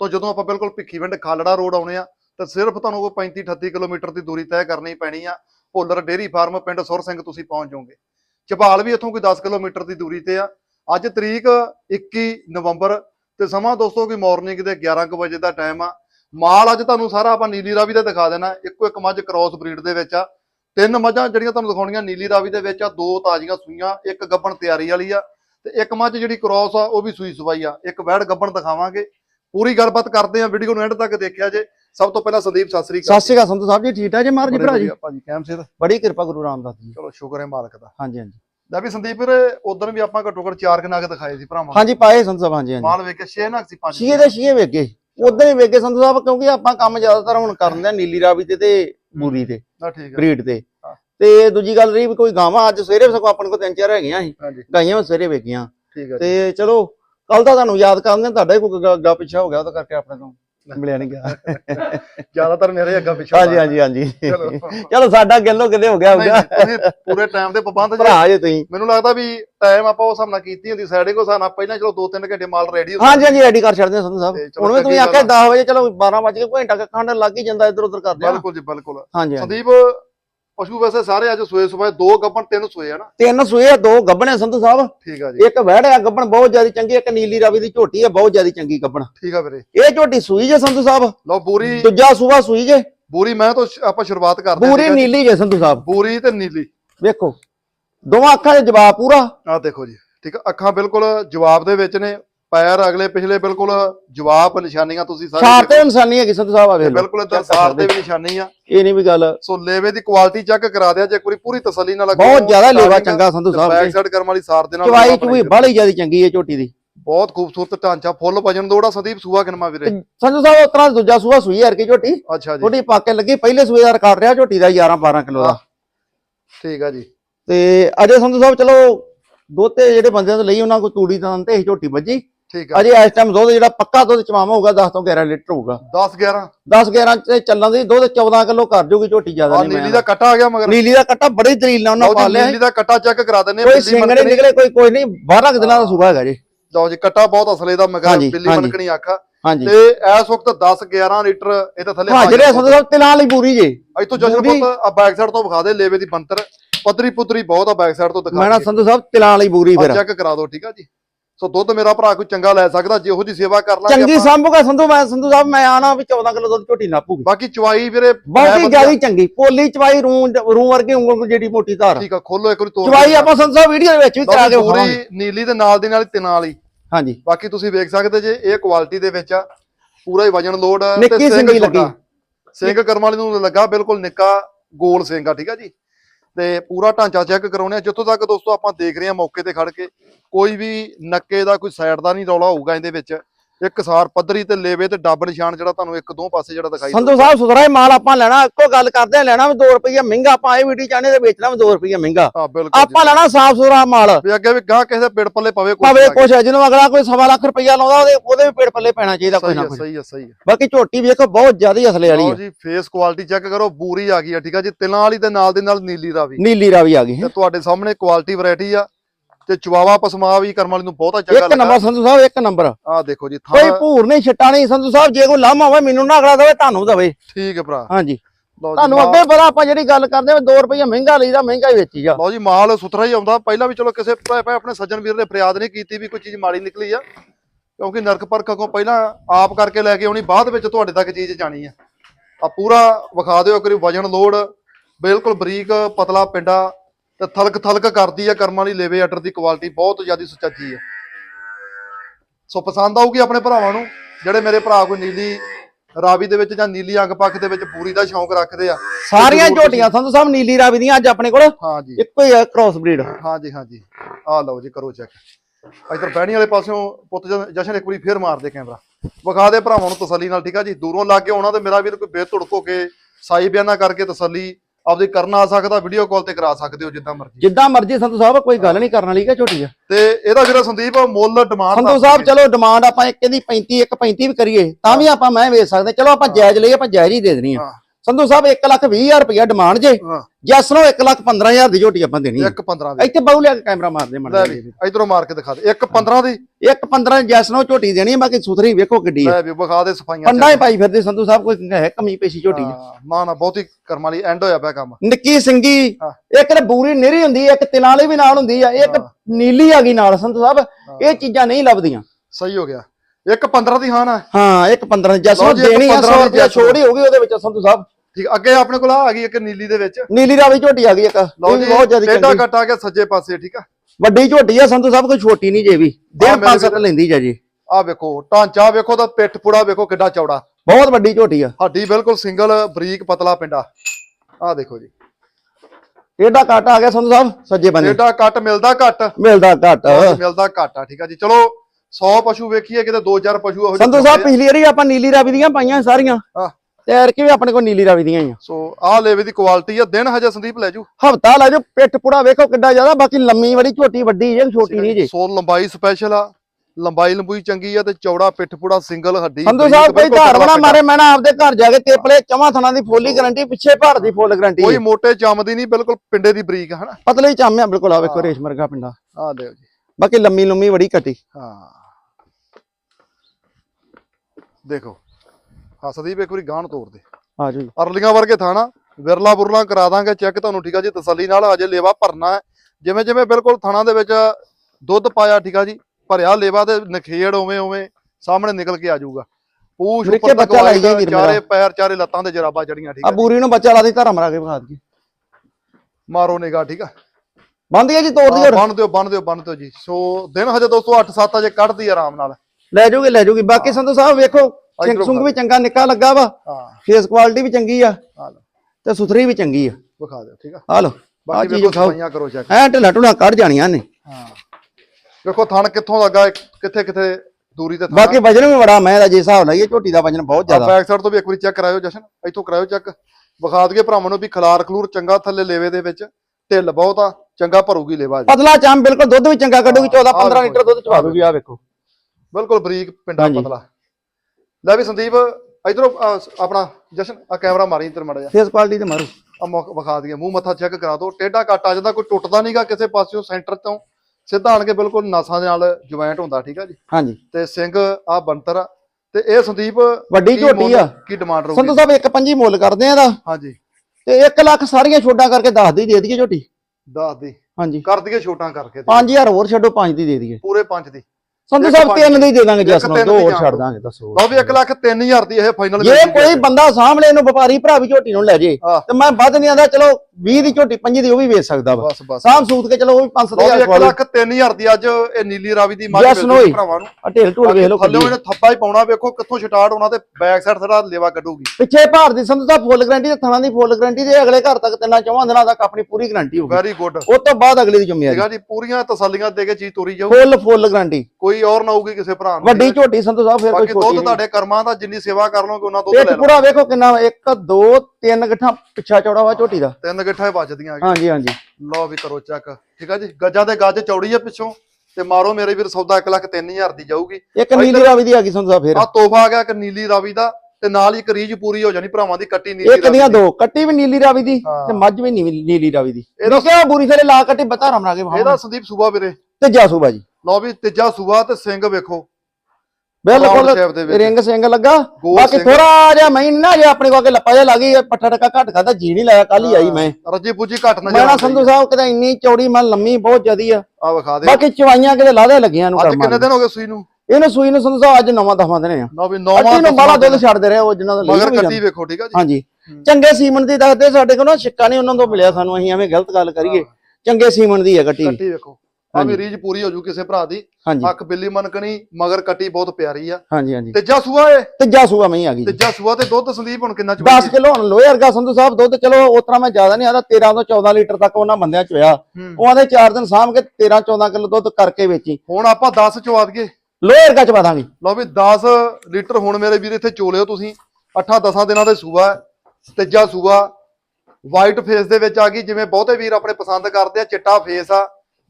ਤੋਂ ਜਦੋਂ ਆਪਾਂ ਬਿਲਕੁਲ ਭਿੱਖੀਵਿੰਡ ਖਾਲੜਾ ਰੋਡ ਆਉਣੇ ਆ, ਤਾਂ ਸਿਰਫ ਤੁਹਾਨੂੰ ਕੋਈ 35-38 ਕਿਲੋਮੀਟਰ ਦੀ ਦੂਰੀ ਤੈਅ ਕਰਨੀ ਪੈਣੀ ਆ। ਭੋਲਰ ਡੇਰੀ ਫਾਰਮ ਪਿੰਡ ਸੁਰ ਸਿੰਘ ਤੁਸੀਂ ਪਹੁੰਚ ਜਾਓਗੇ। ਚਪਾਲ ਵੀ ਇੱਥੋਂ ਕੋਈ 10 ਕਿਲੋਮੀਟਰ ਦੀ ਦੂਰੀ ਤੇ ਆ। ਅੱਜ ਤਰੀਕ 21 ਨਵੰਬਰ ਤੇ ਸਮਾਂ ਦੋਸਤੋ ਕਿ ਮਾਰਨਿੰਗ ਦੇ 11 ਕੁ ਵਜੇ ਦਾ ਟਾਈਮ ਆ। ਮਾਲ ਅੱਜ ਤੁਹਾਨੂੰ ਸਾਰਾ ਆਪਾਂ ਨੀਲੀ ਰਾਵੀ ਦਾ ਦਿਖਾ ਦੇਣਾ। ਇੱਕੋ ਇੱਕ ਮੱਝ ਕ੍ਰਾਸ ਬਰੀਡ ਦੇ ਵਿੱਚ ਆ। ਤਿੰਨ ਮੱਝਾਂ ਜਿਹੜੀਆਂ ਤੁਹਾਨੂੰ ਦਿਖਾਉਣੀਆਂ ਨੀਲੀ ਰਾਵੀ ਦੇ ਵਿੱਚ ਆ ਦੋ ਤਾਜ਼ੀਆਂ ਸੂਈਆਂ ਇੱਕ ਗੱਬਣ ਤਿਆਰੀ ਵਾਲੀ ਆ ਤੇ ਇੱਕ ਮੱਝ ਜਿਹੜੀ ਕ੍ਰਾਸ ਆ ਉਹ ਵੀ ਸੂਈ ਸਵਾਈ ਆ। ਇੱਕ ਵੈੜ ਗੱਬਣ ਦਿਖਾਵਾਂਗੇ। ਪੂਰੀ ਗੱਲਬਾਤ ਕਰਦੇ ਆ ਵੀਡੀਓ ਨੂੰ ਐਂਡ ਤੱਕ ਦੇਖਿਆ ਜੇ। ਸਭ ਤੋਂ ਪਹਿਲਾਂ ਸੰਦੀਪ ਸਤਿ ਸ੍ਰੀ ਸਤਿ ਸ਼੍ਰੀ ਅਕਾਲ ਸੰਧੂ ਸਾਹਿਬ ਜੀ ਠੀਕ ਠਾਕ ਜੀ ਮਾਰ ਜੀ ਬੜੇ ਭਰਾ ਜੀ? ਭਾਜੀ ਕੈਮ ਸੇ ਬੜੀ ਕਿਰਪਾ ਗੁਰੂ ਰਾਮਦਾਸ ਜੀ ਚਲੋ ਸ਼ੁਕਰ ਹੈ ਮਾਲਕ ਦਾ। ਹਾਂਜੀ ਹਾਂਜੀ। ਲੈ ਵੀ ਸੰਦੀਪ ਵੀਰ ਉਦੋਂ ਵੀ ਆਪਾਂ ਘੱਟੋ ਘੱਟ ਚਾਰ ਕਨਾਗ ਦਿਖਾਏ ਸੀ ਭਰਾਵਾਂ। ਹਾਂਜੀ ਪਾਏ ਸੰਧੂ ਸਾਹਿਬ ਹਾਂਜੀ ਹਾਂਜੀ। ਮਾਲ ਵੇਖ ਕੇ 6 ਨਗ ਸੀ ਪੰਜ ਸ਼ੀਏ ਦੇ ਸ਼ੀਏ ਵੇਗੇ ਉਧਰ ਹੀ ਵੇਗੇ ਸੰਧੂ ਸਾਹਿਬ ਕਿਉਂਕਿ ਆਪਾਂ ਕੰਮ ਜ਼ਿਆਦਾਤਰ ਹੁਣ ਕਰਨ ਦੇ ਨੀਲੀ ਰਾਵੀ ਤੇ ਤੇ ਬੂਰੀ ਤੇ ਨਾ ਠੀਕ ਹੈ। ਬਰੀਡ ਤੇ। ਤੇ ਦੂਜੀ ਗੱਲ ਰਹੀ ਕੋਈ ਗਾਵਾਂ ਅੱਜ ਸਵੇਰੇ ਵੀ ਸਗੋਂ ਆਪਣੇ ਕੋਲ ਤਿੰਨ ਚਾਰ ਹੈਗੀਆਂ ਸੀ। ਹਾਂਜੀ। ਗਾਈਆਂ ਵੀ ਸਵੇਰੇ ਵੇਗੀਆਂ ਠੀਕ ਹੈ ਜੀ। ਤੇ ਚਲੋ ਕੱਲ ਤਾਂ ਤੁਹਾਨੂੰ ਯਾਦ ਕਰਦੇ ਤੁਹਾਡਾ ਹੀ ਕੋਈ ਗਾ ਪਿੱਛਾ ਹੋ ਗਿਆ ਉਹਦਾ ਕਰਕੇ ਆਪਣੇ ਤੋਂ ਮਿਲਿਆ ਨਹੀਂ ਗਿਆ। ਜ਼ਿਆਦਾਤਰ ਮੇਰੇ ਅੱਗਾ ਪਿੱਛੇ ਹਾਂਜੀ ਹਾਂਜੀ ਹਾਂਜੀ। ਚਲੋ। ਚਲੋ ਸਾਡਾ ਗਿੱਲੋ ਕਿਤੇ ਹੋ ਗਿਆ ਹੋਊਗਾ। ਪੂਰੇ ਟਾਈਮ ਦੇ ਪਾਬੰਦ ਜੀ। ਭਰਾ ਜੇ ਤੁਸੀਂ। ਮੈਨੂੰ ਲੱਗਦਾ ਵੀ ਟਾਈਮ ਆਪਾਂ ਉਸ ਹਿਸਾਬ ਨਾਲ ਕੀਤੀ ਹੁੰਦੀ ਸੈਟਿੰਗ ਉਸ ਹਿਸਾਬ ਨਾਲ ਪਹਿਲਾਂ ਚਲੋ 2-3 ਘੰਟੇ ਮਾਲ ਰੈਡੀ ਹਾਂਜੀ ਹਾਂਜੀ ਰੈਡੀ ਕਰ ਛੱਡਦੇ ਹਾਂ ਸੰਧੂ ਤੇ ਸਾਹਿਬ ਚਲੋ ਹੁਣ ਵੀ ਤੁਸੀਂ ਚੰਗੀ ਆਖਿਆ 10 ਵਜੇ ਚਲੋ 12 ਵਜੇ ਘੰਟਾ ਕੁ ਖੰਡ ਲੱਗ ਹੀ ਜਾਂਦਾ ਇੱਧਰ ਉੱਧਰ ਕਰਦੇ ਆ। ਬਿਲਕੁਲ ਜੀ ਬਿਲਕੁਲ। ਹਾਂਜੀ ਹਾਂਜੀ। ਸੰਦੀਪ ਪਸ਼ੂ ਵੈਸੇ ਸਾਰੇ ਅੱਜ ਸੋਏ ਸੋਏ ਦੋ ਗੱਪਣ ਤਿੰਨ ਸੋਏ ਆ ਨਾ। ਤਿੰਨ ਸੂਏ ਆ, ਦੋ ਗੱਬਣੇ ਸੰਧੂ ਸਾਹਿਬ। ਠੀਕ ਆ ਜੀ। ਇੱਕ ਵਹਿੜ ਆ ਗੱਬਣ ਬਹੁਤ ਜ਼ਿਆਦਾ ਚੰਗੀ ਇੱਕ ਨੀਲੀ ਰਾਵੀ ਦੀ ਝੋਟੀ ਆ ਬਹੁਤ ਜ਼ਿਆਦਾ ਚੰਗੀ ਗੱਬਣ ਠੀਕ ਆ ਵੀਰੇ। ਇਹ ਝੋਟੀ ਸੂਈ ਜੇ ਸੰਧੂ ਸਾਹਿਬ? ਲਓ ਬੂਰੀ ਦੂਜਾ ਸੂਆ ਸੂਈ ਜੇ? ਬੂਰੀ ਮੈਂ ਤੋਂ ਆਪਾਂ ਸ਼ੁਰੂਆਤ ਕਰਦੇ ਹਾਂ, ਪੂਰੀ ਠੀਕ ਆ ਜੀ? ਨੀਲੀ ਜੇ ਸੰਧੂ ਸਾਹਿਬ। ਬੂਰੀ ਤੇ ਨੀਲੀ। ਵੇਖੋ ਦੋਵਾਂ ਅੱਖਾਂ 'ਚ ਜਵਾਬ ਪੂਰਾ। ਆਹ ਦੇਖੋ ਜੀ ਠੀਕ ਆ ਅੱਖਾਂ ਬਿਲਕੁਲ ਜਵਾਬ ਦੇ ਵਿੱਚ ਨੇ। ਪੈਰ ਅਗਲੇ ਪਿਛਲੇ ਬਿਲਕੁਲ ਜਵਾਬ ਨਿਸ਼ਾਨੀਆਂ ਤੁਸੀਂ ਸਾਰੇ ਦੇਖੋ। ਤੇ ਇਨਸਾਨੀ ਹੈਗੀ ਸੰਧੂ ਸਾਹਿਬ ਆ ਵੇਖ ਲਓ। ਬਿਲਕੁਲ ਇਦਾਂ ਸਾਰ ਤੇ। ਵੀ ਨਿਸ਼ਾਨੀ ਆ। ਇਹ ਨਹੀਂ ਵੀ ਗੱਲ। ਸੋ ਲੇਵੇ ਦੀ ਕੁਆਲਿਟੀ ਚੈੱਕ ਕਰਾ ਦਿਆ ਜੇ ਇੱਕ ਵਾਰੀ ਪੂਰੀ ਤਸੱਲੀ ਨਾਲ ਬਹੁਤ ਜ਼ਿਆਦਾ ਲੇਵਾ ਚੰਗਾ ਸੰਧੂ ਸਾਹਿਬ ਬੈਕ ਸਾਈਡ ਕਰਮ ਵਾਲੀ ਸਾਰ ਦੇ ਨਾਲ ਚਵਾਈ ਚੂਈ ਬੜੀ ਜ਼ਿਆਦਾ ਚੰਗੀ ਹੈ ਝੋਟੀ ਦੀ। ਬਹੁਤ ਖੂਬਸੂਰਤ ਢਾਂਚਾ ਫੁੱਲ ਵਜਨ ਦੋੜਾ ਸੰਦੀਪ ਸੂਆ ਕਿਨਮਾ ਵੀਰੇ? ਸੰਧੂ ਸਾਹਿਬ ਉਤਰਾ ਦੂਜਾ ਸੂਆ ਸੂਈ ਹਰ ਕੀ ਝੋਟੀ। ਅੱਛਾ ਜੀ। ਥੋੜੀ ਪਾਕੇ ਲੱਗੀ ਪਹਿਲੇ ਸੂਏ ਦਾ ਰਿਕਾਰਡ ਰਿਹਾ ਝੋਟੀ ਦਾ 11 12 ਕਿਲੋ ਦਾ। ਠੀਕ ਆ ਜੀ। ਤੇ ਅਜੇ ਸੰਧੂ ਸਾਹਿਬ ਚਲੋ ਦੋਤੇ ਜਿਹੜੇ ਬੰਦਿਆਂ ਤੋਂ ਲਈ ਉਹਨਾਂ ਕੋ ਤੂੜੀ ਤਾਂ ਤੇ ਝੋਟੀ ਵੱਜੀ। ਠੀਕ ਆ। ਅਜੇ ਇਸ ਟਾਈਮ ਦੁੱਧ ਜਿਹੜਾ ਪੱਕਾ ਦੁੱਧ ਚਵਾਵਾ ਹੋਊਗਾ 10 ਤੋਂ 11 ਲੀਟਰ ਹੋਊਗਾ। 10 11 10 11 ਤੇ ਚੱਲਣ ਦੀ ਦੁੱਧ 14 ਕਿਲੋ ਕਰ ਜੂਗੀ ਝੋਟੀ ਜ਼ਿਆਦਾ ਨਹੀਂ ਨੀਲੀ ਦਾ ਕੱਟਾ ਆ ਗਿਆ ਮਗਰ। ਨੀਲੀ ਦਾ ਕੱਟਾ ਬੜੀ ਦਲੀਲ ਨਾਲ ਉਹਨਾਂ ਪਾ ਲਿਆ ਨੀਲੀ ਦਾ ਕੱਟਾ ਚੈੱਕ ਕਰਾ ਦਿੰਨੇ ਕੋਈ ਸਿੰਗ ਨਹੀਂ ਨਿਕਲੇ ਕੋਈ ਕੋਈ ਨਹੀਂ 12 ਕੁ ਦਿਨਾਂ ਦਾ ਸੂਬਾ ਹੈਗਾ ਜੀ। ਲਓ ਜੀ ਕੱਟਾ ਬਹੁਤ ਅਸਲੇ ਦਾ ਮਗਰ ਬਿੱਲੀ ਹਾਂਜੀ। ਮਨਕਣੀ ਆਖਾ। ਤੇ ਇਸ ਵਕਤ 10 11 ਲੀਟਰ ਇਹ ਤਾਂ ਥੱਲੇ ਹਾਜ਼ਰ ਹੈ ਸਾਹਿਬ ਤਿਲਾਂ ਵਾਲੀ ਪੂਰੀ ਜੀ। ਇੱਥੋਂ ਜਸ਼ਨ ਪੂਰੀ- ਪੁੱਤ ਆ ਬੈਕ ਸਾਈਡ ਤੋਂ ਵਿਖਾ ਦੇ ਲੇਵੇ ਦੀ ਬੰਤਰ ਪਤਰੀ ਪੁਤਰੀ ਬਹੁਤ ਆ ਬੈਕ ਸਾਈਡ ਤੋਂ ਦਿਖਾ ਮੈਂ ਸੰਧੂ ਸਾਹਿਬ ਤਿਲਾਂ ਵਾਲੀ ਪੂਰੀ ਫਿਰ। ਚੈੱਕ ਕਰਾ ਦਿਓ ਠੀਕ ਆ ਜੀ? ਸੋ ਦੁੱਧ ਮੇਰਾ ਭਰਾ ਕੋਈ ਚੰਗਾ ਲੈ ਸਕਦਾ ਜਿਹੋ ਜੀ ਸੇਵਾ ਕਰ ਲਾਂਗੇ ਚੰਗੀ। ਸੰਭੂਗਾ ਸੰਧੂ ਮੈਂ ਸੰਧੂ ਸਾਹਿਬ ਮੈਂ ਆਣਾ ਵੀ 14 ਕਿਲੋ ਦੁੱਧ ਝੋਟੀ ਨਾਪੂਗੀ। ਬਾਕੀ ਚਵਾਈ ਵੀਰੇ ਬਹੁਤੀ ਜ਼ਿਆਦਾ ਚੰਗੀ। ਪੋਲੀ ਚਵਾਈ ਰੂ ਰੂ ਵਰਗੀ ਉਂਗਲ ਜਿਹੜੀ ਮੋਟੀ ਧਾਰ। ਠੀਕ ਆ ਖੋਲੋ ਇੱਕ ਵਾਰੀ ਤੋੜ ਚਵਾਈ ਆਪਾਂ ਸੰਧੂ ਸਾਹਿਬ ਵੀਡੀਓ ਦੇ ਵਿੱਚ ਵੀ ਕਰਾ ਵਿਖਾਵਾਂਗੇ। ਪੂਰੀ ਨੀਲੀ ਦੇ ਨਾਲ ਦੀ ਨਾਲ ਹੀ ਤਿਨਾਂ ਵਾਲੀ। ਹਾਂਜੀ। ਬਾਕੀ ਤੁਸੀਂ ਵੇਖ ਸਕਦੇ ਜੇ ਇਹ ਕੁਆਲਿਟੀ ਦੇ ਵਿੱਚ ਆ। ਪੂਰਾ ਹੀ ਵਜਨ ਲੋਡ ਨਿੱਕੀ ਸਿੰਘ। ਲੱਗੀ। ਸਿੰਘ ਕਰਮ ਵਾਲੀ ਨੂੰ ਲੱਗਾ ਬਿਲਕੁਲ ਨਿੱਕਾ ਗੋਲ ਸਿੰਘ ਆ ਠੀਕ ਆ ਜੀ? ਤੇ ਪੂਰਾ ਢਾਂਚਾ ਚੈੱਕ ਕਰਾਉਣੇ ਆ ਜਿੱਥੋਂ ਤੱਕ ਦੋਸਤੋ ਆਪਾਂ ਦੇਖ ਰਹੇ ਹਾਂ ਮੌਕੇ ਤੇ ਖੜ ਕੇ, ਕੋਈ ਵੀ ਨੱਕੇ ਦਾ, ਕੋਈ ਸਾਈਡ ਦਾ ਨਹੀਂ ਰੌਲਾ ਹੋਊਗਾ ਇਹਦੇ ਵਿੱਚ। ਇੱਕ ਸਾਰ ਪੱਧਰੀ ਤੇ ਲੇਵੇ ਤੇ ਡੱਬ ਨਿਸ਼ਾਨ ਜਿਹੜਾ ਤੁਹਾਨੂੰ ਇੱਕ ਦੋ ਪਾਸੇ ਜਿਹੜਾ ਦਿਖਾਈ ਸੰਧੂ ਸਾਹਿਬ ਸੁਧਰਾ ਹੀ ਮਾਲ ਆਪਾਂ ਲੈਣਾ ਇੱਕੋ ਗੱਲ ਕਰਦੇ ਆ ਲੈਣਾ ਵੀ 2 ਰੁਪਏ ਮਹਿੰਗਾ ਆਪਾਂ ਇਹ ਵੀਡੀਓ ਚਾਹਨੇ ਤੇ ਵੇਚਣਾ ਵੀ 2 ਰੁਪਏ ਮਹਿੰਗਾ। ਆਪਾਂ ਲੈਣਾ ਸਾਫ਼ ਸੁਥਰਾ ਮਾਲ। ਵੀ ਅੱਗੇ ਵੀ ਗਾਹ ਕਿਸੇ ਦੇ ਪਿੜ ਪੱਲੇ ਪਵੇ ਭਾਵੇਂ ਨਾ ਕੁਛ ਹੈ ਜਿਹਨੂੰ ਅਗਲਾ ਕੋਈ ਸਵਾ ਲੱਖ ਰੁਪਈਆ ਲਾਉਂਦਾ ਉਹਦੇ ਉਹਦੇ ਵੀ ਪੇੜ ਪੱਲੇ ਪੈਣਾ ਚਾਹੀਦਾ ਕੋਈ ਨਾ ਕੋਈ। ਸਹੀ ਹੈ ਸਹੀ ਹੈ। ਬਾਕੀ ਝੋਟੀ ਵੇਖੋ ਬਹੁਤ ਜ਼ਿਆਦਾ ਅਸਲੇ ਵਾਲੀ ਹੈ। ਜੀ ਫੇਸ ਕੁਆਲਿਟੀ ਚੈੱਕ ਕਰੋ ਬੂਰੀ ਆ ਗਈ ਆ ਠੀਕ ਆ ਜੀ। ਤਿਲਾਂ ਵਾਲੀ ਦੇ ਨਾਲ ਦੇ ਨਾਲ ਨੀਲੀ ਦਾ ਵੀ। ਨੀਲੀ ਰਾਵੀ ਆ ਗਈ ਤੇ ਤੁਹਾਡੇ ਸਾਹਮਣੇ ਕੁਆਲਿਟੀ ਵੈਰਾਈਟੀ ਆ। ਤੇ ਚਵਾਵਾ ਪਸਮਾ ਵੀ ਕਰਮ ਵਾਲੀ ਨੂੰ ਬਹੁਤਾ ਚੰਗਾ ਇੱਕ ਨੰਬਰ ਸੰਧੂ ਸਾਹਿਬ ਇੱਕ ਨੰਬਰ। ਆ ਦੇਖੋ ਜੀ ਕੋਈ ਥਾਂ ਭੂਰ ਨਹੀਂ ਛਟਾ ਨਹੀਂ ਸੰਧੂ ਸਾਹਿਬ ਜੇ ਕੋਈ ਲਾਮਾ ਹੋਵੇ ਮੈਨੂੰ ਨਾ ਅਗਲਾ ਦੇਵੇ ਤੁਹਾਨੂੰ ਦੇਵੇ। ਠੀਕ ਹੈ ਭਰਾ। ਹਾਂਜੀ। ਤੁਹਾਨੂੰ ਅੱਗੇ ਪਤਾ ਆਪਾਂ ਜਿਹੜੀ ਗੱਲ ਕਰਦੇ ਆ 2 ਰੁਪਏ ਮਹਿੰਗਾ ਲਈਦਾ ਮਹਿੰਗਾ ਹੀ ਵੇਚੀ ਜਾ ਲਓ ਜੀ ਮਾਲ ਸੁਥਰਾ ਹੀ ਆਉਂਦਾ। ਪਹਿਲਾਂ ਵੀ ਚਲੋ ਕਿਸੇ ਆਪਣੇ ਸੱਜਣ ਵੀਰ ਨੇ ਫਰਿਆਦ ਨਹੀਂ ਕੀਤੀ ਵੀ ਕੋਈ ਚੀਜ਼ ਮਾੜੀ ਨਿਕਲੀ ਆ। ਕਿਉਂਕਿ ਨਰਕ ਪਰਖ ਕੋ ਪਹਿਲਾਂ ਆਪ ਕਰਕੇ ਲੈ ਕੇ ਆਉਣੀ ਬਾਅਦ ਵਿੱਚ ਤੁਹਾਡੇ ਤੱਕ ਚੀਜ਼ ਜਾਣੀ ਆ। ਆ ਪੂਰਾ ਵਿਖਾ ਦਿਓ ਕਰੀ ਵਜਨ ਲੋਡ ਬਿਲਕੁਲ ਬਰੀਕ ਪਤਲਾ ਪਿੰਡਾ। ਤੇ ਥਲਕ ਥਲਕ ਕਰਦੀ ਆ ਕਰਮਾਂ ਵਾਲੀ ਲੇਵੇ ਆਰਡਰ ਦੀ ਕੁਆਲਿਟੀ ਬਹੁਤ ਜ਼ਿਆਦਾ ਸੁਚੱਜੀ ਆ। ਸੋ ਪਸੰਦ ਆਊਗੀ ਆਪਣੇ ਭਰਾਵਾਂ ਨੂੰ ਜਿਹੜੇ ਮੇਰੇ ਭਰਾ ਕੋਈ ਨੀਲੀ ਰਾਵੀ ਦੇ ਵਿੱਚ ਜਾਂ ਨੀਲੀ ਅੰਗ ਪੱਖ ਦੇ ਵਿੱਚ ਪੂਰੀ ਦਾ ਸ਼ੌਂਕ ਰੱਖਦੇ ਆ। ਸਾਰੀਆਂ ਝੋਟੀਆਂ ਸੰਧੂ ਸਾਹਿਬ ਨੀਲੀ ਰਾਵੀ ਦੀਆਂ ਅੱਜ ਆਪਣੇ ਕੋਲ ਇੱਕੋ ਹੀ ਕ੍ਰਾਸ ਬਰੀਡ ਹਾਂਜੀ ਹਾਂਜੀ। ਆ ਲਓ ਜੀ ਕਰੋ ਚੈੱਕ ਇਧਰ ਬਹਿਣੀ ਵਾਲੇ ਪਾਸਿਓਂ ਪੁੱਤ ਜਸ਼ਨ ਇੱਕ ਵਾਰੀ ਫੇਰ ਮਾਰ ਦੇ ਕੈਮਰਾ ਵਿਖਾ ਦੇ ਭਰਾਵਾਂ ਨੂੰ ਤਸੱਲੀ ਨਾਲ ਠੀਕ ਆ ਜੀ? ਦੂਰੋਂ ਲੱਗ ਕੇ ਆਉਣਾ ਤੇ ਮੇਰਾ ਵੀਰ ਕੋਈ ਬੇਤੁੜਕ ਕੇ ਸਾਈ ਬਿਆਨਾ ਕਰਕੇ ਤਸੱਲੀ ਆਪਦੀ ਕਰਨ ਆ ਸਕਦਾ ਵੀਡੀਓ ਕਾਲ ਤੇ ਕਰਾ ਸਕਦੇ ਹੋ ਜਿੱਦਾਂ ਮਰਜ਼ੀ। ਜਿੱਦਾਂ ਮਰਜ਼ੀ ਸੰਧੂ ਸਾਹਿਬ ਕੋਈ ਗੱਲ ਨਹੀਂ ਕਰਨ ਵਾਲੀ ਕਿ ਝੋਟੀ ਆ। ਤੇ ਇਹਦਾ ਜਿਹੜਾ ਸੰਦੀਪ ਮੁੱਲ ਡਿਮਾਂਡ ਸੰਧੂ ਸਾਹਿਬ ਚਲੋ ਡਿਮਾਂਡ ਆਪਾਂ ਇੱਕ ਇਹਦੀ 35 ਇੱਕ 35 ਵੀ ਕਰੀਏ ਤਾਂ ਵੀ ਆਪਾਂ ਮੈਂ ਵੇਚ ਸਕਦੇ ਚਲੋ ਆਪਾਂ ਜਾਇਜ਼ ਲਈਏ ਆਪਾਂ ਜਾਇਜ਼ ਹੀ ਦੇ ਦੇਣੀ ਆ। ਸੰਧੂ ਸਾਹਿਬ 1 ਲੱਖ 20 ਹਜ਼ਾਰ ਰੁਪਇਆ ਡਿਮਾਂਡ ਜੇ। ਹਾਂ। ਜੈਸ ਨੂੰ 1 ਲੱਖ 15 ਹਜ਼ਾਰ ਦੀ ਝੋਟੀ ਆਪਾਂ ਦੇਣੀ ਆ ਇੱਕ 15 ਦੀ। ਇੱਥੇ ਬਹੁ ਲਿਆ ਕੇ ਕੈਮਰਾ ਮਾਰਦੇ ਲੈ ਮੜ ਇਧਰੋਂ ਮਾਰ ਕੇ ਦਿਖਾ ਦੇ। ਇੱਕ 15 ਦੀ। ਇੱਕ 15 ਜੈਸ ਨੂੰ ਝੋਟੀ ਦੇਣੀ ਬਾਕੀ ਸੁਥਰੀ ਵੇਖੋ ਕਿੱਡੀ ਲੈ ਵੀ ਵਿਖਾ ਦੇ ਸਫਾਈਆਂ ਪੰਡਾ ਹੀ ਪਾਈ ਫਿਰਦੇ ਸੰਧੂ ਸਾਹਿਬ ਕੋਈ ਹੈ ਕਮੀ ਪੇਸ਼ੀ ਝੋਟੀ ਹਾਂ, ਨਾ ਬਹੁਤੀ ਕਰਮ ਵਾਲੀ ਐਂਡ ਹੋਇਆ ਪਿਆ ਕੰਮ। ਨਿੱਕੀ ਸਿੰਗੀ ਹਾਂ। ਇੱਕ ਤੇ ਬੂਰੀ ਨਿਰੀ ਹੁੰਦੀ ਇੱਕ ਤਿਲਾਂ ਵਾਲੀ ਵੀ ਨਾਲ ਹੁੰਦੀ ਆ ਇੱਕ ਹਾਂ। ਨੀਲੀ ਆ ਗਈ ਨਾਲ ਸੰਧੂ ਸਾਹਿਬ। ਇਹ ਚੀਜ਼ਾਂ ਨਹੀਂ ਲੱਭਦੀਆਂ। ਸਹੀ ਹੋ ਗਿਆ। ਇੱਕ 15 ਦੀ ਹਾਂ ਨਾ। ਹਾਂ ਇੱਕ 15 ਜੈਸ ਲਓ ਨੂੰ ਜੀ, ਇੱਕ ਦੇਣੀ ਆ 15 100 ਦੀ ਰੁਪਇਆ ਜੈਸ ਨੂੰ। ਛੋੜ ਹੀ। ਹੋਗੀ ਉਹਦੇ ਵਿੱਚ ਸੰਧੂ ਸਾਹਿਬ। ਠੀਕ ਅੱਗੇ ਆਪਣੇ ਕੋਲ ਆ ਗਈ ਇੱਕ ਨੀਲੀ ਦੇ ਵਿੱਚ। ਨੀਲੀ ਰਾਵੀ ਝੋਟੀ ਆ ਗਈ ਇੱਕ। ਬਹੁਤ ਜ਼ਿਆਦਾ ਟੇਡਾ ਕੱਟ ਆ ਗਿਆ ਸੱਜੇ ਪਾਸੇ ਠੀਕ ਆ। ਵੱਡੀ ਝੋਟੀ ਆ ਸੰਧੂ ਸਾਹਿਬ ਕੋਈ ਛੋਟੀ ਨਹੀਂ ਜੇ ਵੀ। ਡੇਢ ਪੰਜ ਸੱਤ। ਲੈਂਦੀ ਜਾ ਜੀ। ਆ ਵੇਖੋ ਢਾਂਚਾ ਵੇਖੋ ਤਾਂ ਪਿੱਠ ਪੁੜਾ ਵੇਖੋ ਕਿੱਡਾ ਚੌੜਾ। ਬਹੁਤ ਵੱਡੀ ਝੋਟੀ ਆ। ਹੱਡੀ ਬਿਲਕੁਲ ਸਿੰਗਲ ਬਰੀਕ ਪਤਲਾ ਪਿੰਡਾ ਆ। ਦੇਖੋ ਜੀ। ਏਡਾ ਕੱਟ ਆ ਗਿਆ ਸੰਧੂ ਸਾਹਿਬ ਸੱਜੇ ਬੰਦੇ ਟੇਡਾ ਕੱਟ ਮਿਲਦਾ ਘੱਟ। ਮਿਲਦਾ ਘੱਟ। ਮਿਲਦਾ ਘੱਟ ਆ ਠੀਕ ਆ ਜੀ। ਚਲੋ 100 ਪਸ਼ੂ ਵੇਖੀਏ ਕਿਤੇ 2000 ਪਸ਼ੂ ਜਿਹੇ ਸੰਧੂ ਸਾਹਿਬ ਪਿਛਲੀ ਵਾਰੀ ਆਪਾਂ ਨੀਲੀ ਰਾਵੀ ਦੀਆਂ ਪਾਈਆਂ ਸਾਰੀਆਂ। ਆ। ਤੇ ਐਰਕੀ ਵੀ ਆਪਣੇ ਕੋਲ ਨੀਲੀ ਰਾਵੀ ਦੀਆਂ ਹੀ ਆ। ਸੋ ਆ ਲੇਵੇ ਦੀ ਕੁਆਲਿਟੀ ਆ। ਦਿਨ ਹਜੇ ਸੰਦੀਪ ਲੈ ਜੂ ਹਫਤਾ ਲਾ ਜੋ ਪਿੱਠ ਪੁੜਾ ਵੇਖੋ ਕਿੱਡਾ ਜ਼ਿਆਦਾ ਬਾਕੀ ਲੰਮੀ ਵਾਲੀ ਝੋਟੀ ਵੱਡੀ ਜੇ ਛੋਟੀ ਨਹੀਂ ਜੇ। ਸੋ ਲੰਬਾਈ ਸਪੈਸ਼ਲ ਆ। ਲੰਬਾਈ ਲੰਬੂਈ ਚੰਗੀ ਆ ਤੇ ਚੌੜਾ ਪਿੱਠ ਪੁੜਾ ਸਿੰਗਲ ਹੱਡੀ। ਸੰਧੂ ਸਾਹਿਬ ਕੋਈ ਬਿਲਕੁਲ ਧਾਰ ਪਤਲਾ ਬਣਾ ਪਿੰਡਾ। ਮਾਰੇ ਮੈਂ ਨਾ ਆਪਦੇ ਘਰ ਜਾ ਕੇ ਤੇਪਲੇ ਚਵਾਂ ਥਣਾ ਦੀ ਫੋਲੀ ਗਾਰੰਟੀ ਪਿੱਛੇ ਭਾਰ ਦੀ ਫੁੱਲ ਗਾਰੰਟੀ ਕੋਈ ਮੋਟੇ ਚਮਦੀ ਨਹੀਂ ਬਿਲਕੁਲ ਪਿੰਡੇ ਦੀ ਬਰੀਕ ਆ ਹਨਾ? ਪਤਲੇ ਹੀ ਚਾਮਿਆ ਬਿਲਕੁਲ ਆ ਵੇਖੋ ਹਾਂ। ਰੇਸ਼ਮ ਵਰਗਾ ਪਿੰਡਾ। ਆ ਲਿਓ ਜੀ। ਬਾਕੀ ਲੰਮੀ ਲੰਮੀ ਬੜੀ ਕੱਟੀ ਹਾਂ। ਦੇਖੋ ਹੱਸਦੀ ਵੀ ਇੱਕ ਵਾਰੀ ਗਾਣ ਤੋੜ ਦੇ। ਆ ਜੀ। ਅਰਲੀਆਂ ਵਰਗੇ ਥਾਣਾ ਵਿਰਲਾ ਬੁਰਲਾ ਕਰਾ ਦਾਂਗੇ ਚੈੱਕ ਤੁਹਾਨੂੰ ਠੀਕ ਆ ਜੀ ਤਸੱਲੀ ਨਾਲ ਅਜੇ ਲੇਵਾ ਭਰਨਾ ਹੈ। ਜਿਵੇਂ ਜਿਵੇਂ ਬਿਲਕੁਲ ਥਾਣਾ ਦੇ ਵਿੱਚ ਦੁੱਧ ਪਾਇਆ ਠੀਕ ਆ ਜੀ ਭਰਿਆ ਲੇਵਾ ਤੇ ਨਖੇੜ ਉਵੇਂ ਉਵੇਂ ਸਾਹਮਣੇ ਨਿਕਲ ਕੇ ਆ ਜਾਊਗਾ। ਪੂਛ ਉੱਪਰ ਤੱਕ ਵੀਰ ਚਾਰੇ। ਪੈਰ ਚਾਰੇ ਲੱਤਾਂ ਤੇ ਜਰਾਬਾਂ ਜੜੀਆਂ ਠੀਕ ਆ। ਬੂਰੀ ਨੂੰ ਬੱਚਾ ਲਾ ਦੀ ਧਾਰਾ ਮਰਾ ਕੇ ਵਿਖਾ ਦਈਏ। ਮਾਰੋ ਨਿਗਾ ਠੀਕ ਆ। ਬੰਦ ਗਿਆ ਜੀ ਤੋੜ ਦੀ ਹਾਂ, ਬੰਨ ਦਿਓ ਬੰਨ ਦਿਓ ਬੰਨ ਦਿਓ ਜੀ। ਸੋ ਦਿਨ ਹਜੇ ਦੋਸਤੋ 8-7 ਅਜੇ ਕੱਢਦੀ ਆਰਾਮ ਨਾਲ। ਲੈ ਜੂਗੀ ਲੈ ਜੂਗੀ। ਬਾਕੀ ਸੰਧੂ ਸਾਹਿਬ ਵੇਖੋ ਸਿੰਘ ਇੱਧਰੋਂ ਸੁੰਗ ਵੀ ਚੰਗਾ ਨਿੱਕਾ ਲੱਗਾ ਵਾ। ਹਾਂ। ਫੇਸ ਕੁਆਲਿਟੀ ਵੀ ਚੰਗੀ ਆ ਤੇ ਸੁਥਰੀ ਵੀ ਚੰਗੀ ਆ। ਵਿਖਾ ਦਿਓ ਠੀਕ ਆ? ਆ ਲੋ ਆ ਬਾਕੀ ਚੀਜ਼ ਵੇਖੋ ਖਾਓ ਸਫਾਈਆਂ ਕਰੋ ਚੈੱਕ ਐ ਢਿੱਲਾ ਢੁਲਾ ਕੱਢ ਜਾਣੀਆਂ ਨੇ। ਹਾਂ। ਵੇਖੋ ਥਣ ਕਿੱਥੋਂ ਲੱਗਾ ਕਿੱਥੇ ਕਿੱਥੇ ਦੂਰੀ ਤੇ ਥਣ ਬਾਕੀ ਵਜਨ ਵੀ ਬੜਾ ਮੈਂ ਦਾ ਜੇ ਹਿਸਾਬ ਲਾਈਏ ਝੋਟੀ ਦਾ ਵਜਨ ਬਹੁਤ ਜ਼ਿਆਦਾ। ਬੈਕ ਸਾਈਡ ਤੋਂ ਵੀ ਇੱਕ ਵਾਰੀ ਚੈੱਕ ਕਰਾਇਓ ਜਸ਼ਨ ਇੱਥੋਂ ਕਰਾਇਓ ਚੈੱਕ ਵਿਖਾ ਦਈਏ ਭਰਾਵਾਂ ਨੂੰ ਵੀ ਖਲਾਰ ਖਲੂਰ ਚੰਗਾ ਥੱਲੇ ਲੇਵੇ ਦੇ ਵਿੱਚ। ਢਿੱਲ ਬਹੁਤ ਆ ਚੰਗਾ ਭਰੂਗੀ ਲੇਵਾ ਜੀ ਪਤਲਾ ਚਾਮ ਬਿਲਕੁਲ ਦੁੱਧ ਵੀ ਚੰਗਾ ਕੱਢੂਗੀ 14 ਆਹ 15 ਵੇਖੋ ਲੀਟਰ ਦੁੱਧ ਚਵਾ ਦੂਗੀ। ਆ ਵੇਖੋ। ਬਿਲਕੁਲ ਬਰੀਕ ਪਿੰਡਾ ਹਾਂਜੀ। ਪਤਲਾ। ਲੈ ਵੀ ਸੰਦੀਪ ਇਧਰੋਂ ਆਪਣਾ ਜਸ਼ਨ ਆ ਕੈਮਰਾ ਮਾਰੀ ਇੱਧਰ ਮੜਾ ਜਾ ਫੇਸ ਕੁਆਲਿਟੀ ਤੇ ਮਾਰੂ। ਆ ਮੁੱਖ ਵਿਖਾ ਦਈਏ ਮੂੰਹ ਮੱਥਾ ਚੈੱਕ ਕਰਾ ਦਿਓ। ਟੇਢਾ ਕੱਟ ਆ ਜਾਂਦਾ ਕੋਈ ਟੁੱਟਦਾ ਨਹੀਂਗਾ ਕਿਸੇ ਪਾਸਿਓਂ ਸੈਂਟਰ ਤੋਂ ਸਿੱਧਾ ਆਣ ਕੇ ਬਿਲਕੁਲ ਨਾਸਾਂ ਦੇ ਨਾਲ ਜੁਆਇੰਟ ਹੁੰਦਾ ਠੀਕ ਆ ਜੀ? ਹਾਂਜੀ। ਤੇ ਸਿੰਘ ਆ ਬੰਤਰ ਆ। ਤੇ ਇਹ ਸੰਦੀਪ ਵੱਡੀ ਕੀ ਝੋਟੀ ਮੁੱਲ- ਆ। ਕੀ ਡਿਮਾਂਡ ਰਹੂਗੀ? ਸੰਧੂ ਸਾਹਿਬ ਇੱਕ ਪੰਜੀ ਮੁੱਲ ਕਰਦੇ ਆ ਇਹਦਾ। ਹਾਂਜੀ। ਤੇ 1 ਲੱਖ ਸਾਰੀਆਂ ਛੋਟਾਂ ਕਰਕੇ 10 ਦੀ ਦੇ ਦਈਏ ਝੋਟੀ। ਦੱਸ ਦੀ। ਹਾਂਜੀ। ਕਰ ਦਈਏ ਛੋਟਾਂ ਕਰਕੇ। ਤੇ। 5000 ਹੋਰ ਛੱਡੋ 5 ਦੀ ਦੇ ਦਈਏ। ਪੂਰੇ ਪੰਜ ਦੀ। ਸੰਧੂ ਸਾਹਿਬ ਤਿੰਨ ਦੀ ਦੇ ਦਾਂਗੇ ਇੱਕ ਜਸ ਨੂੰ ਤਿੰਨ ਦੋ ਹੋਰ ਛੱਡ। ਦਾਂਗੇ ਦੱਸੋ ਲਓ ਵੀ 1 ਲੱਖ 3000 ਦੀ ਇਹ ਫਾਈਨਲ ਜੇ ਕੋਈ ਬੰਦਾ ਸਾਹਮਣੇ ਇਹਨੂੰ ਵਪਾਰੀ ਭਰਾ ਵੀ ਝੋਟੀ ਨੂੰ ਲੈ ਜੇ। ਤੇ ਮੈਂ ਵੱਧ ਨਹੀਂ ਆਂਦਾ ਚਲੋ 20 ਦੀ ਝੋਟੀ 5 ਦੀ ਉਹ ਵੀ ਵੇਚ ਸਕਦਾ ਵਾ। ਸਾਮ ਸੂਤ ਕੇ ਚਲੋ ਉਹ ਵੀ 500 ਲਓ ਵੀ ਹਜ਼ਾਰ 1 ਖਵਾ ਲੱਖ 3000 ਦੀ ਅੱਜ ਇਹ ਨੀਲੀ ਰਾਵੀ ਦੀ ਮਾਰ ਹੀ। ਭਰਾਵਾਂ ਨੂੰ। ਆ ਢੇਲ ਢੂਲ ਵੇਖ ਲਓ ਥੱਲੇ। ਇਹਨੇ ਥੱਪਾ ਹੀ ਪਾਉਣਾ ਵੇਖੋ ਕਿੱਥੋਂ ਸਟਾਰਟ ਹੋਣਾ ਤੇ ਬੈਕ ਸਾਈਡ ਥੜਾ ਲੇਵਾ ਕੱਢੂਗੀ। ਪਿੱਛੇ ਭਾਰ ਦੀ ਸੰਧੂ ਸਾਹਿਬ ਫੁੱਲ ਗਾਰੰਟੀ ਤੇ ਥਣਾ ਦੀ ਫੁੱਲ ਗਾਰੰਟੀ ਤੇ ਅਗਲੇ ਘਰ ਤੱਕ ਤਿੰਨਾਂ ਚੌਵਾਂ ਦਿਨਾਂ ਤੱਕ ਆਪਣੀ ਪੂਰੀ ਗਾਰੰਟੀ ਹੋਊਗੀ। ਵੈਰੀ ਗੁੱਡ ਉਸ ਤੋਂ ਬਾਅਦ ਅਗਲੇ ਦੀ ਜ਼ਿੰਮੇਵਾਰੀ। ਠੀਕ ਆ ਜੀ ਪੂਰੀਆਂ ਤਸੱਲੀਆਂ ਦੇ ਕੇ ਚੀਜ਼ ਤੋਰੀ ਜਾਊ ਫੁੱਲ ਫੁੱਲ ਗਾਰੰਟੀ ਕੋਈ ਔਰ ਨਾ ਹੋਊਗੀ ਕਿਸੇ ਭਰਾ ਨੂੰ ਵੱਡੀ ਝੋਟੀ ਸੰਧੂ ਸਾਹਿਬ ਫਿਰ ਕੋਈ ਬਾਕੀ ਛੋਟੀ ਦੁੱਧ ਤੁਹਾਡੇ ਕਰਮਾਂ ਦਾ ਜਿੰਨੀ ਸੇਵਾ ਕਰ ਲਓਗੇ ਉਹਨਾਂ ਦੁੱਧ ਲੈ ਲਓ। ਪੂਰਾ ਵੇਖੋ ਕਿੰਨਾ 1 2 3 ਗਿੱਠਾ ਪਿੱਛਾ ਚੌੜਾ ਵਾ ਝੋਟੀ ਦਾ। ਤਿੰਨ ਗਿੱਠਾਂ ਵੱਜਦੀਆਂ ਹਾਂਜੀ ਹਾਂਜੀ। ਲਓ ਵੀ ਕਰੋ ਚੈੱਕ। ਠੀਕ ਆ ਜੀ? ਗੱਜਾਂ ਦੇ ਗੱਜ ਚੌੜੀ ਆ ਪਿੱਛੋਂ ਤੇ ਮਾਰੋ ਮੇਰੇ ਵੀਰ ਸੌਦਾ 1 ਲੱਖ 3000 ਦੀ ਜਾਊਗੀ। ਇੱਕ ਨੀਲੀ ਰਾਵੀ ਦੀ ਆ ਗਈ ਸੰਧੂ ਸਾਹਿਬ ਫਿਰ। ਆ ਤੋਹਫਾ ਆ ਗਿਆ ਕਿ ਨੀਲੀ ਰਾਵੀ ਦਾ ਤੇ ਨਾਲ ਹੀ ਇੱਕ ਰੀਜ ਪੂਰੀ ਹੋ ਜਾਣੀ ਭਰਾਵਾਂ ਦੀ ਕੱਟੀ ਨੀਲੀ ਇੱਕ ਦੀਆਂ ਦੋ। ਕੱਟੀ ਵੀ ਨੀਲੀ ਰਾਵੀ ਦੀ। ਤੇ ਮੱਝ ਵੀ ਨੀਲੀ ਰਾਵੀ ਦੀ। ਇਹਦਾ- ਇਹਦਾ ਬੁਰੀ ਥਲੇ ਲਾ ਕੱਟੀ ਬਤਾ ਰਮਰਾ ਕੇ ਇਹਦਾ ਸੰਦੀਪ ਸੂਬਾ ਵੀਰੇ। ਤੇ ਜਾਸੂ ਬਾਜੀ ਲਓ ਵੀ ਤੀਜਾ ਸੂਬਾ ਤੇ ਸਿੰਘ ਵੇਖੋ। ਬਿਲਕੁਲ ਵਿੱਚ। ਰਿੰਗ ਸਿੰਘ ਲੱਗਾ। ਗੋਲ ਬਾਕੀ ਸਿੰਘ। ਥੋੜਾ ਜਿਹਾ ਮੈਂ ਨਾ ਜੇ ਆਪਣੇ ਕੋਲ ਕੇ ਲੱਪਾ ਜਿਹਾ ਲੱਗੀ ਪੱਠਾ ਟਕਾ ਘੱਟ ਖਾਦਾ ਜੀ ਨਹੀਂ ਲਾਇਆ ਕੱਲ ਹੀ ਆਈ ਮੈਂ। ਰੱਜੀ ਪੁੱਜੀ ਘੱਟ ਮੈਂ ਨਾ ਆਉਂਦੀ ਸੰਧੂ ਸਾਹਿਬ ਕਿਤੇ ਇੰਨੀ ਚੌੜੀ ਮੈਂ ਲੰਮੀ ਬਹੁਤ ਜ਼ਿਆਦੀ ਆ। ਆ ਵਿਖਾ ਦੇ। ਬਾਕੀ ਚਵਾਈਆਂ ਕਿਤੇ ਲਾਦੇ ਲੱਗੀਆਂ ਨੂੰ ਅੱਜ ਕਰਮਾਂ ਕਿੰਨੇ ਦਿਨ ਹੋ ਗਏ ਸੂਈ ਨੂੰ? ਇਹਨੂੰ ਸੂਈ ਨੂੰ ਸੰਧੂ ਸਾਹਿਬ ਅੱਜ ਨਵਾਂ ਦਫਾਂ ਦੇਣੇ ਆ। ਨਾ ਵੀ ਨੌਵਾਂ ਨੂੰ ਬਾਲਾ ਦੁੱਧ ਛੱਡਦੇ ਰਹੇ ਉਹ ਜਿਨ੍ਹਾਂ ਦਾ ਲਈ ਮਗਰ ਵੀ ਕੱਟੀ ਜਾਂਦਾ। ਵੇਖੋ ਠੀਕ ਆ ਜੀ? ਹਾਂਜੀ। ਚੰਗੇ ਸੀਮਨ ਦੀ ਦੱਸਦੇ ਸਾਡੇ ਕੋਲ ਨਾ ਛਿੱਕਾ ਨਹੀਂ ਉਹਨਾਂ ਤੋਂ ਮਿਲਿਆ ਸਾਨੂੰ ਅਸੀਂ ਐਵੇਂ ਗਲਤ ਗੱਲ ਕਰੀਏ। ਚੰਗੇ ਸੀਮਨ ਦੀ ਹੈ ਕੱਟੀ। ਕੱਟੀ ਵੇਖੋ। ਆ ਵੀ। ਰੀਜ ਪੂਰੀ ਹੋ ਜੂ ਕਿਸੇ ਭਰਾ ਦੀ। ਅੱਖ ਬਿੱਲੀ ਮਨਕਣੀ ਮਗਰ ਕੱਟੀ ਬਹੁਤ ਪਿਆਰੀ ਆ। ਹਾਂਜੀ ਹਾਂਜੀ। ਤੀਜਾ ਸੂਆ ਏ? ਤੀਜਾ ਸੂਆ ਮਹੀਂ ਆ ਗਈ ਤੀਜਾ ਸੂਆ ਤੇ ਦੁੱਧ ਸੰਦੀਪ ਹੁਣ ਕਿੰਨਾ 10 ਕਿਲੋ ਹੁਣ ਲੋਹੇ ਵਰਗਾ ਸੰਧੂ ਸਾਹਿਬ ਦੁੱਧ ਚਲੋ ਉਸ ਤਰ੍ਹਾਂ ਮੈਂ ਜ਼ਿਆਦਾ ਨਹੀਂ ਆਦਾ 13 ਤੋਂ 14 ਲੀਟਰ ਤੱਕ ਉਹਨਾਂ ਬੰਦਿਆਂ ਚ ਹੋਇਆ। ਉਹ ਆਂਦੇ 4 ਦਿਨ ਸਾਂਭ ਕੇ 13 14 ਕਿਲੋ ਦੁੱਧ ਕਰਕੇ ਵੇਚੀ। ਹੁਣ ਆਪਾਂ 10 ਚਵਾ ਦਈਏ ਲੋਹੇ ਵਰਗਾ ਚ ਪਾਦਾਂਗੇ ਲਓ ਵੀ 10 ਲੀਟਰ ਹੁਣ ਮੇਰੇ ਵੀਰ ਇੱਥੇ ਚੋਲਿਓ ਤੁਸੀਂ। 8-10 ਦਿਨਾਂ ਦੇ ਸੂਆ। ਤੀਜਾ ਸੂਆ ਵਾਈਟ ਫੇਸ ਦੇ ਵਿੱਚ ਆ ਗਈ। ਜਿਵੇਂ ਬਹੁਤੇ ਵੀਰ ਆਪਣੇ ਪਸੰਦ ਕਰਦੇ ਆ ਚਿੱਟਾ ਫੇਸ ਆ।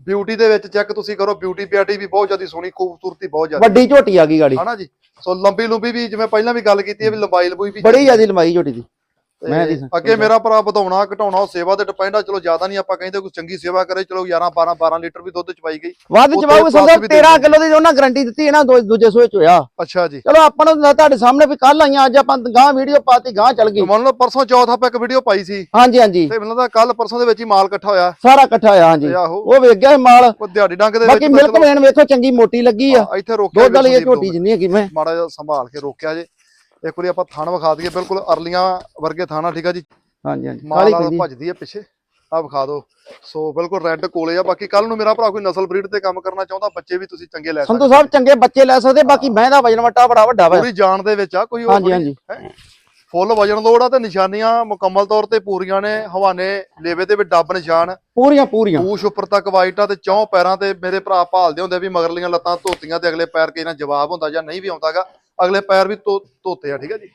ਬਿਊਟੀ ਦੇ ਵਿੱਚ ਚੈੱਕ ਤੁਸੀਂ ਕਰੋ ਬਿਊਟੀ ਪਿਆਟੀ ਵੀ ਬਹੁਤ ਜ਼ਿਆਦਾ ਸੋਹਣੀ ਖੂਬਸੂਰਤੀ ਬਹੁਤ ਜ਼ਿਆਦਾ। ਵੱਡੀ ਝੋਟੀ ਆ ਗਈ ਗਾੜੀ। ਹਨਾ ਜੀ? ਸੋ ਲੰਬੀ ਲੰਬੀ ਵੀ ਜਿਵੇਂ ਪਹਿਲਾਂ ਵੀ ਗੱਲ ਕੀਤੀ ਹੈ ਵੀ ਲੰਬਾਈ ਲੰਬੂਈ ਵੀ ਬੜੀ ਜ਼ਿਆਦੀ ਲੰਬਾਈ ਝੋਟੀ ਦੀ। ਮੈਂ ਅੱਗੇ ਮੇਰਾ ਭਰਾ ਵਧਾਉਣਾ ਘਟਾਉਣਾ ਉਹ ਸੇਵਾ ਤੇ ਡਿਪੈਂਡ ਆ ਚਲੋ ਜ਼ਿਆਦਾ ਨਹੀਂ ਆਪਾਂ ਕਹਿੰਦੇ ਕੋਈ ਚੰਗੀ ਸੇਵਾ ਕਰੇ ਚਲੋ 11 12 12 ਲੀਟਰ ਵੀ ਦੁੱਧ ਚਵਾਈ ਗਈ। ਵੱਧ ਚਵਾਉ plus ਸੰਧੂ ਵੀ 13 ਦੇ ਕਿਲੋ ਦੀ ਉਹਨਾਂ ਗਾਰੰਟੀ ਦਿੱਤੀ ਹੈ ਨਾ ਦੋ- ਦੂਜੇ ਸੂਏ ਚ ਹੋਇਆ। ਅੱਛਾ ਜੀ। ਚਲੋ ਆਪਾਂ ਨੂੰ ਤਾਂ ਤੁਹਾਡੇ ਸਾਹਮਣੇ ਵੀ ਕੱਲ ਆਈਆਂ ਅੱਜ ਆਪਾਂ ਗਾਂ ਵੀਡੀਓ ਪਾਤੀ ਗਾਂ ਚੱਲ ਗਈ। ਮੰਨ ਲਓ ਪਰਸੋਂ ਚੌਥ ਆਪਾਂ ਇੱਕ ਵੀਡੀਓ ਪਾਈ ਸੀ। ਹਾਂਜੀ ਹਾਂਜੀ। ਤੇ ਮੈਨੂੰ ਲੱਗਦਾ ਕੱਲ ਪਰਸੋਂ ਦੇ ਵਿੱਚ ਹੀ ਮਾਲ ਇਕੱਠਾ ਹੋਇਆ। ਸਾਰਾ ਇਕੱਠਾ ਹੋਇਆ ਹਾਂਜੀ। ਤੇ ਉਹ ਵੇਖ ਗਿਆ ਮਾਲ। ਉਹ ਦਿਹਾੜੀ ਡੰਗ ਦੇ ਬਾਕੀ ਤਾਂ ਮਿਲਕ ਵੇਣ ਵੇਖੋ ਚੰਗੀ ਮੋਟੀ ਲੱਗੀ ਆ। ਇੱਥੇ ਰੋਕਿਆ ਦੁੱਧ ਵਾਲੀ ਝੋਟੀ ਜਿੰਨੀ ਹੈਗੀ ਮੈਂ। ਮਾੜਾ ਜਿਹਾ ਸੰਭਾਲ ਕੇ ਰੋਕਿਆ ਜੇ। ਇੱਕ ਵਾਰੀ ਆਪਾਂ ਥਣ ਵਿਖਾ ਦਈਏ ਬਿਲਕੁਲ ਅਰਲੀਆਂ ਵਰਗੇ ਥਾਣਾ ਠੀਕ ਆ ਜੀ? ਹਾਂਜੀ ਹਾਂਜੀ। ਮਾਲ ਕਾਲੀ ਪੈਂਦੀ ਭੱਜਦੀ ਹੈ ਪਿੱਛੇ। ਆ ਵਿਖਾ ਦਿਓ। ਸੋ ਬਿਲਕੁਲ ਰੈੱਡ ਕੋਲੇ ਆ। ਬਾਕੀ ਕੱਲ ਨੂੰ ਮੇਰਾ ਭਰਾ ਕੋਈ ਨਸਲ ਬਰੀਡ ਤੇ ਕੰਮ ਕਰਨਾ ਚਾਹੁੰਦਾ ਬੱਚੇ ਵੀ ਤੁਸੀਂ ਚੰਗੇ ਲੈ ਸਕਦੇ ਸੰਧੂ ਸਾਹਿਬ ਚੰਗੇ ਬੱਚੇ ਲੈ ਸਕਦੇ ਬਾਕੀ ਮੈਂ ਦਾ ਵਜਨ ਵਟਾ ਬੜਾ ਵੱਡਾ ਵਾ। ਪੂਰੀ ਜਾਨ ਦੇ ਵਿੱਚ ਆ ਕੋਈ ਉਹ ਹਾਂਜੀ ਹਾਂਜੀ। ਫੁੱਲ ਵਜਨ ਲੋੜ ਆ ਤੇ ਨਿਸ਼ਾਨੀਆਂ ਮੁਕੰਮਲ ਤੌਰ ਤੇ ਪੂਰੀਆਂ ਨੇ ਹਵਾਨੇ ਲੇਵੇ ਤੇ ਵੀ ਡੱਬ ਨਿਸ਼ਾਨ। ਪੂਰੀਆਂ ਪੂਰੀਆਂ। ਪੂਛ ਉੱਪਰ ਤੱਕ ਵਾਈਟ ਆ ਤੇ ਚੌਂ ਪੈਰਾਂ ਤੇ ਮੇਰੇ ਭਰਾ ਭਾਲਦੇ ਹੁੰਦੇ ਵੀ ਮਗਰਲੀਆਂ ਲੱਤਾਂ ਧੋਤੀਆਂ ਤੇ ਅਗਲੇ ਪੈਰ ਕੇ ਨਾਲ ਜਵਾਬ ਹੁੰਦਾ ਜਾਂ ਨਹੀਂ ਵੀ ਆਉਂਦਾਗਾ। ਅਗਲੇ ਪੈਰ ਵੀ ਧੋ- ਧੋਤੇ ਆ ਠੀਕ ਆ ਜੀ?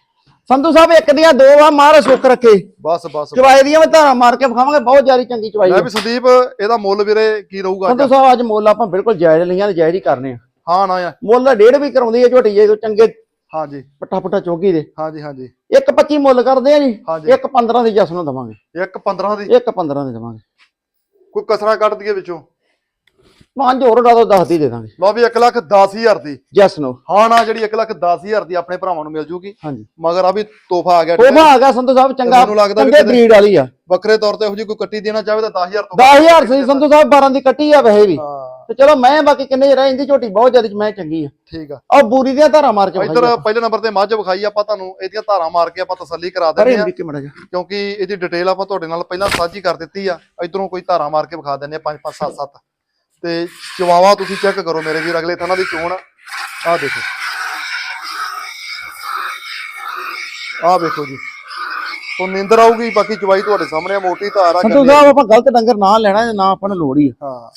ਸੰਧੂ ਸਾਹਿਬ ਇੱਕ ਦੀਆਂ ਦੋ ਆ ਮਾਰ ਸੁੱਕ ਰੱਖੇ। ਬਸ ਬਸ ਚਵਾਈ ਦੀਆਂ ਮੈਂ ਧਾਰਾਂ ਮਾਰ ਕੇ ਵਿਖਾਵਾਂਗੇ ਬਹੁਤ ਜ਼ਿਆਦੀ ਚੰਗੀ ਚਵਾਈ ਮੈਂ ਆ। ਵੀ ਸੰਦੀਪ ਇਹਦਾ ਮੁੱਲ ਵੀਰੇ ਕੀ ਰਹੂਗਾ ਸੰਧੂ ਅੱਜ? ਸਾਹਿਬ ਅੱਜ ਮੁੱਲ ਆਪਾਂ ਬਿਲਕੁਲ ਜਾਇਜ਼ ਲਈਆਂ ਤੇ ਜਾਇਜ਼ ਹੀ ਕਰਨੇ ਆ। ਹਾਂ ਨਾ ਆ ਮੁੱਲ ਦਾ ਡੇਢ ਵੀ ਕਰਾਉਂਦੀ ਹੈ ਝੋਟੀ ਜੇ ਕੋਈ ਚੰਗੇ ਹਾਂਜੀ। ਪੱਟਾ ਪੱਟਾ ਚੋਗੀ ਦੇ। ਹਾਂਜੀ ਹਾਂਜੀ। ਇੱਕ 25 ਮੁੱਲ ਕਰਦੇ ਆ ਜੀ ਇੱਕ 15 ਦੀ ਜਸ ਨੂੰ ਦਵਾਂਗੇ। ਇੱਕ 15 ਦੀ? ਇੱਕ 15 ਦੀ ਦਵਾਂਗੇ। ਕੋਈ ਕਸਰਾ ਕੱਢ ਦਈਏ ਵਿੱਚੋਂ? ਪੰਜ ਹੋਰ ਉਡਾ ਤੋਂ 10 ਦੀ ਦੇ ਦਾਂਗੇ। ਲਓ ਵੀ 1 ਲੱਖ 10000 ਦੀ। ਜਸ ਨੂੰ ਹਾਂ ਨਾ ਜਿਹੜੀ 1 ਲੱਖ 10000 ਦੀ ਆਪਣੇ ਭਰਾਵਾਂ ਨੂੰ ਮਿਲ ਜੂਗੀ। ਹਾਂਜੀ। ਮਗਰ ਆ ਵੀ ਤੋਹਫਾ ਆ ਗਿਆ ਉਹ ਆ ਗਿਆ ਸੰਧੂ ਸਾਹਿਬ ਚੰਗਾ। ਮੈਨੂੰ ਲੱਗਦਾ ਵੀ ਚੰਗੇ ਬਰੀਡ ਵਾਲੀ ਆ। ਵੱਖਰੇ ਤੌਰ ਤੇ ਇਹੋ ਜਿਹੀ ਕੋਈ ਕੱਟੀ ਦੇਣਾ ਚਾਹਵੇ ਤਾਂ 10000 ਤੋਂ 10000 ਸੀ ਸੰਧੂ ਸਾਹਿਬ 12 ਦੀ ਕੱਟੀ ਆ ਵੈਸੇ ਵੀ। ਤੇ ਚਲੋ ਮੈਂ ਬਾਕੀ ਕਿੰਨੇ ਰਹਿ ਜਾਂਦੀ ਝੋਟੀ ਬਹੁਤ ਜ਼ਿਆਦਾ ਮੈਂ ਚੰਗੀ ਆ। ਠੀਕ ਆ। ਆ ਬੂਰੀ ਦੀਆਂ ਧਾਰਾਂ ਮਾਰ ਕੇ ਇੱਧਰ ਪਹਿਲੇ ਨੰਬਰ ਤੇ ਮੱਝ ਵਿਖਾਈ ਆਪਾਂ ਤੁਹਾਨੂੰ ਇਹਦੀਆਂ ਧਾਰਾਂ ਮਾਰ ਕੇ ਆਪਾਂ ਤਸੱਲੀ ਕਰਾ ਦਿੰਦੇ ਆ। ਜਾ ਕਿਉਂਕਿ ਇਹਦੀ ਡਿਟੇਲ ਆਪਾਂ ਤੁਹਾਡੇ ਨਾਲ ਪਹਿਲਾਂ ਸਾਂਝੀ ਕਰ ਦਿੱਤੀ ਆ। ਇਧਰੋਂ ਕੋਈ ਧਾਰਾ ਮਾਰ ਕੇ ਵਿਖਾ ਦਿੰਦੇ ਆ 5 5 7 7 ਤੇ ਚਵਾਵਾ ਤੁਸੀਂ ਚੈੱਕ ਕਰੋ ਮੇਰੇ ਵੀਰ ਅਗਲੇ ਥਾਂ ਦੀ ਚੋਣ ਆਹ ਦੇਖੋ। ਆਹ ਦੇਖੋ ਜੀ। ਤੋਂ ਨਿੰਦਰ ਆਊਗੀ ਬਾਕੀ ਚਵਾਈ ਤੁਹਾਡੇ ਸਾਹਮਣੇ ਆ ਮੋਟੀ ਧਾਰ ਆ ਕਰਨੀ ਸਾਹਿਬ ਆਪਾਂ ਗਲਤ ਡੰਗਰ ਨਾ ਲੈਣਾ ਨਾ ਆਪਾਂ ਨੂੰ ਲੋੜ ਹੀ ਆ। ਹਾਂ।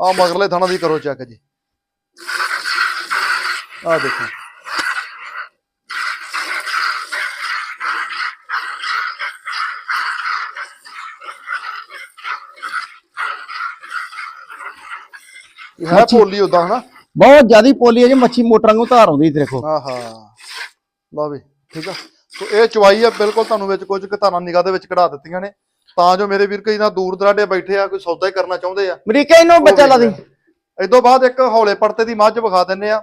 ਆ ਮਗਰਲੇ ਥਾਣਾ ਦੀ ਕਰੋ ਚੈੱਕ ਜੀ। ਆਹ ਦੇਖੋ। ਹੈ ਭੋਲੀ ਉਦਾਂ ਹਨਾ? ਬਹੁਤ ਜ਼ਿਆਦੀ ਪੋਲੀ ਹੈ ਜੀ ਮੱਛੀ ਮੋਟਰ ਵਾਂਗੂ ਧਾਰ ਆਉਂਦੀ ਦੇਖੋ। ਆਹਾ ਲਓ ਵੀ ਠੀਕ ਆ। ਸੋ ਇਹ ਚਵਾਈ ਆ ਬਿਲਕੁਲ ਤੁਹਾਨੂੰ ਵਿੱਚ ਕੁਝ ਘਟਾਣਾ ਨਿਗਾਹ ਦੇ ਵਿੱਚ ਕਢਾ ਦਿੱਤੀਆਂ ਨੇ। ਤਾਂ ਜੋ ਮੇਰੇ ਵੀਰ ਕਈ ਨਾ ਦੂਰ ਦਰਾਡੇ ਬੈਠੇ ਆ ਕੋਈ ਸੌਦਾ ਹੀ ਕਰਨਾ ਚਾਹੁੰਦੇ ਆ। ਅਮਰੀਕਾ ਇਹਨੂੰ ਬੱਚਾ ਲਾ ਦੀ। ਤੋਂ ਬਾਅਦ ਇੱਕ ਹੌਲੇ ਪੜਤੇ ਦੀ ਮੱਝ ਵਿਖਾ ਦਿੰਨੇ ਆ।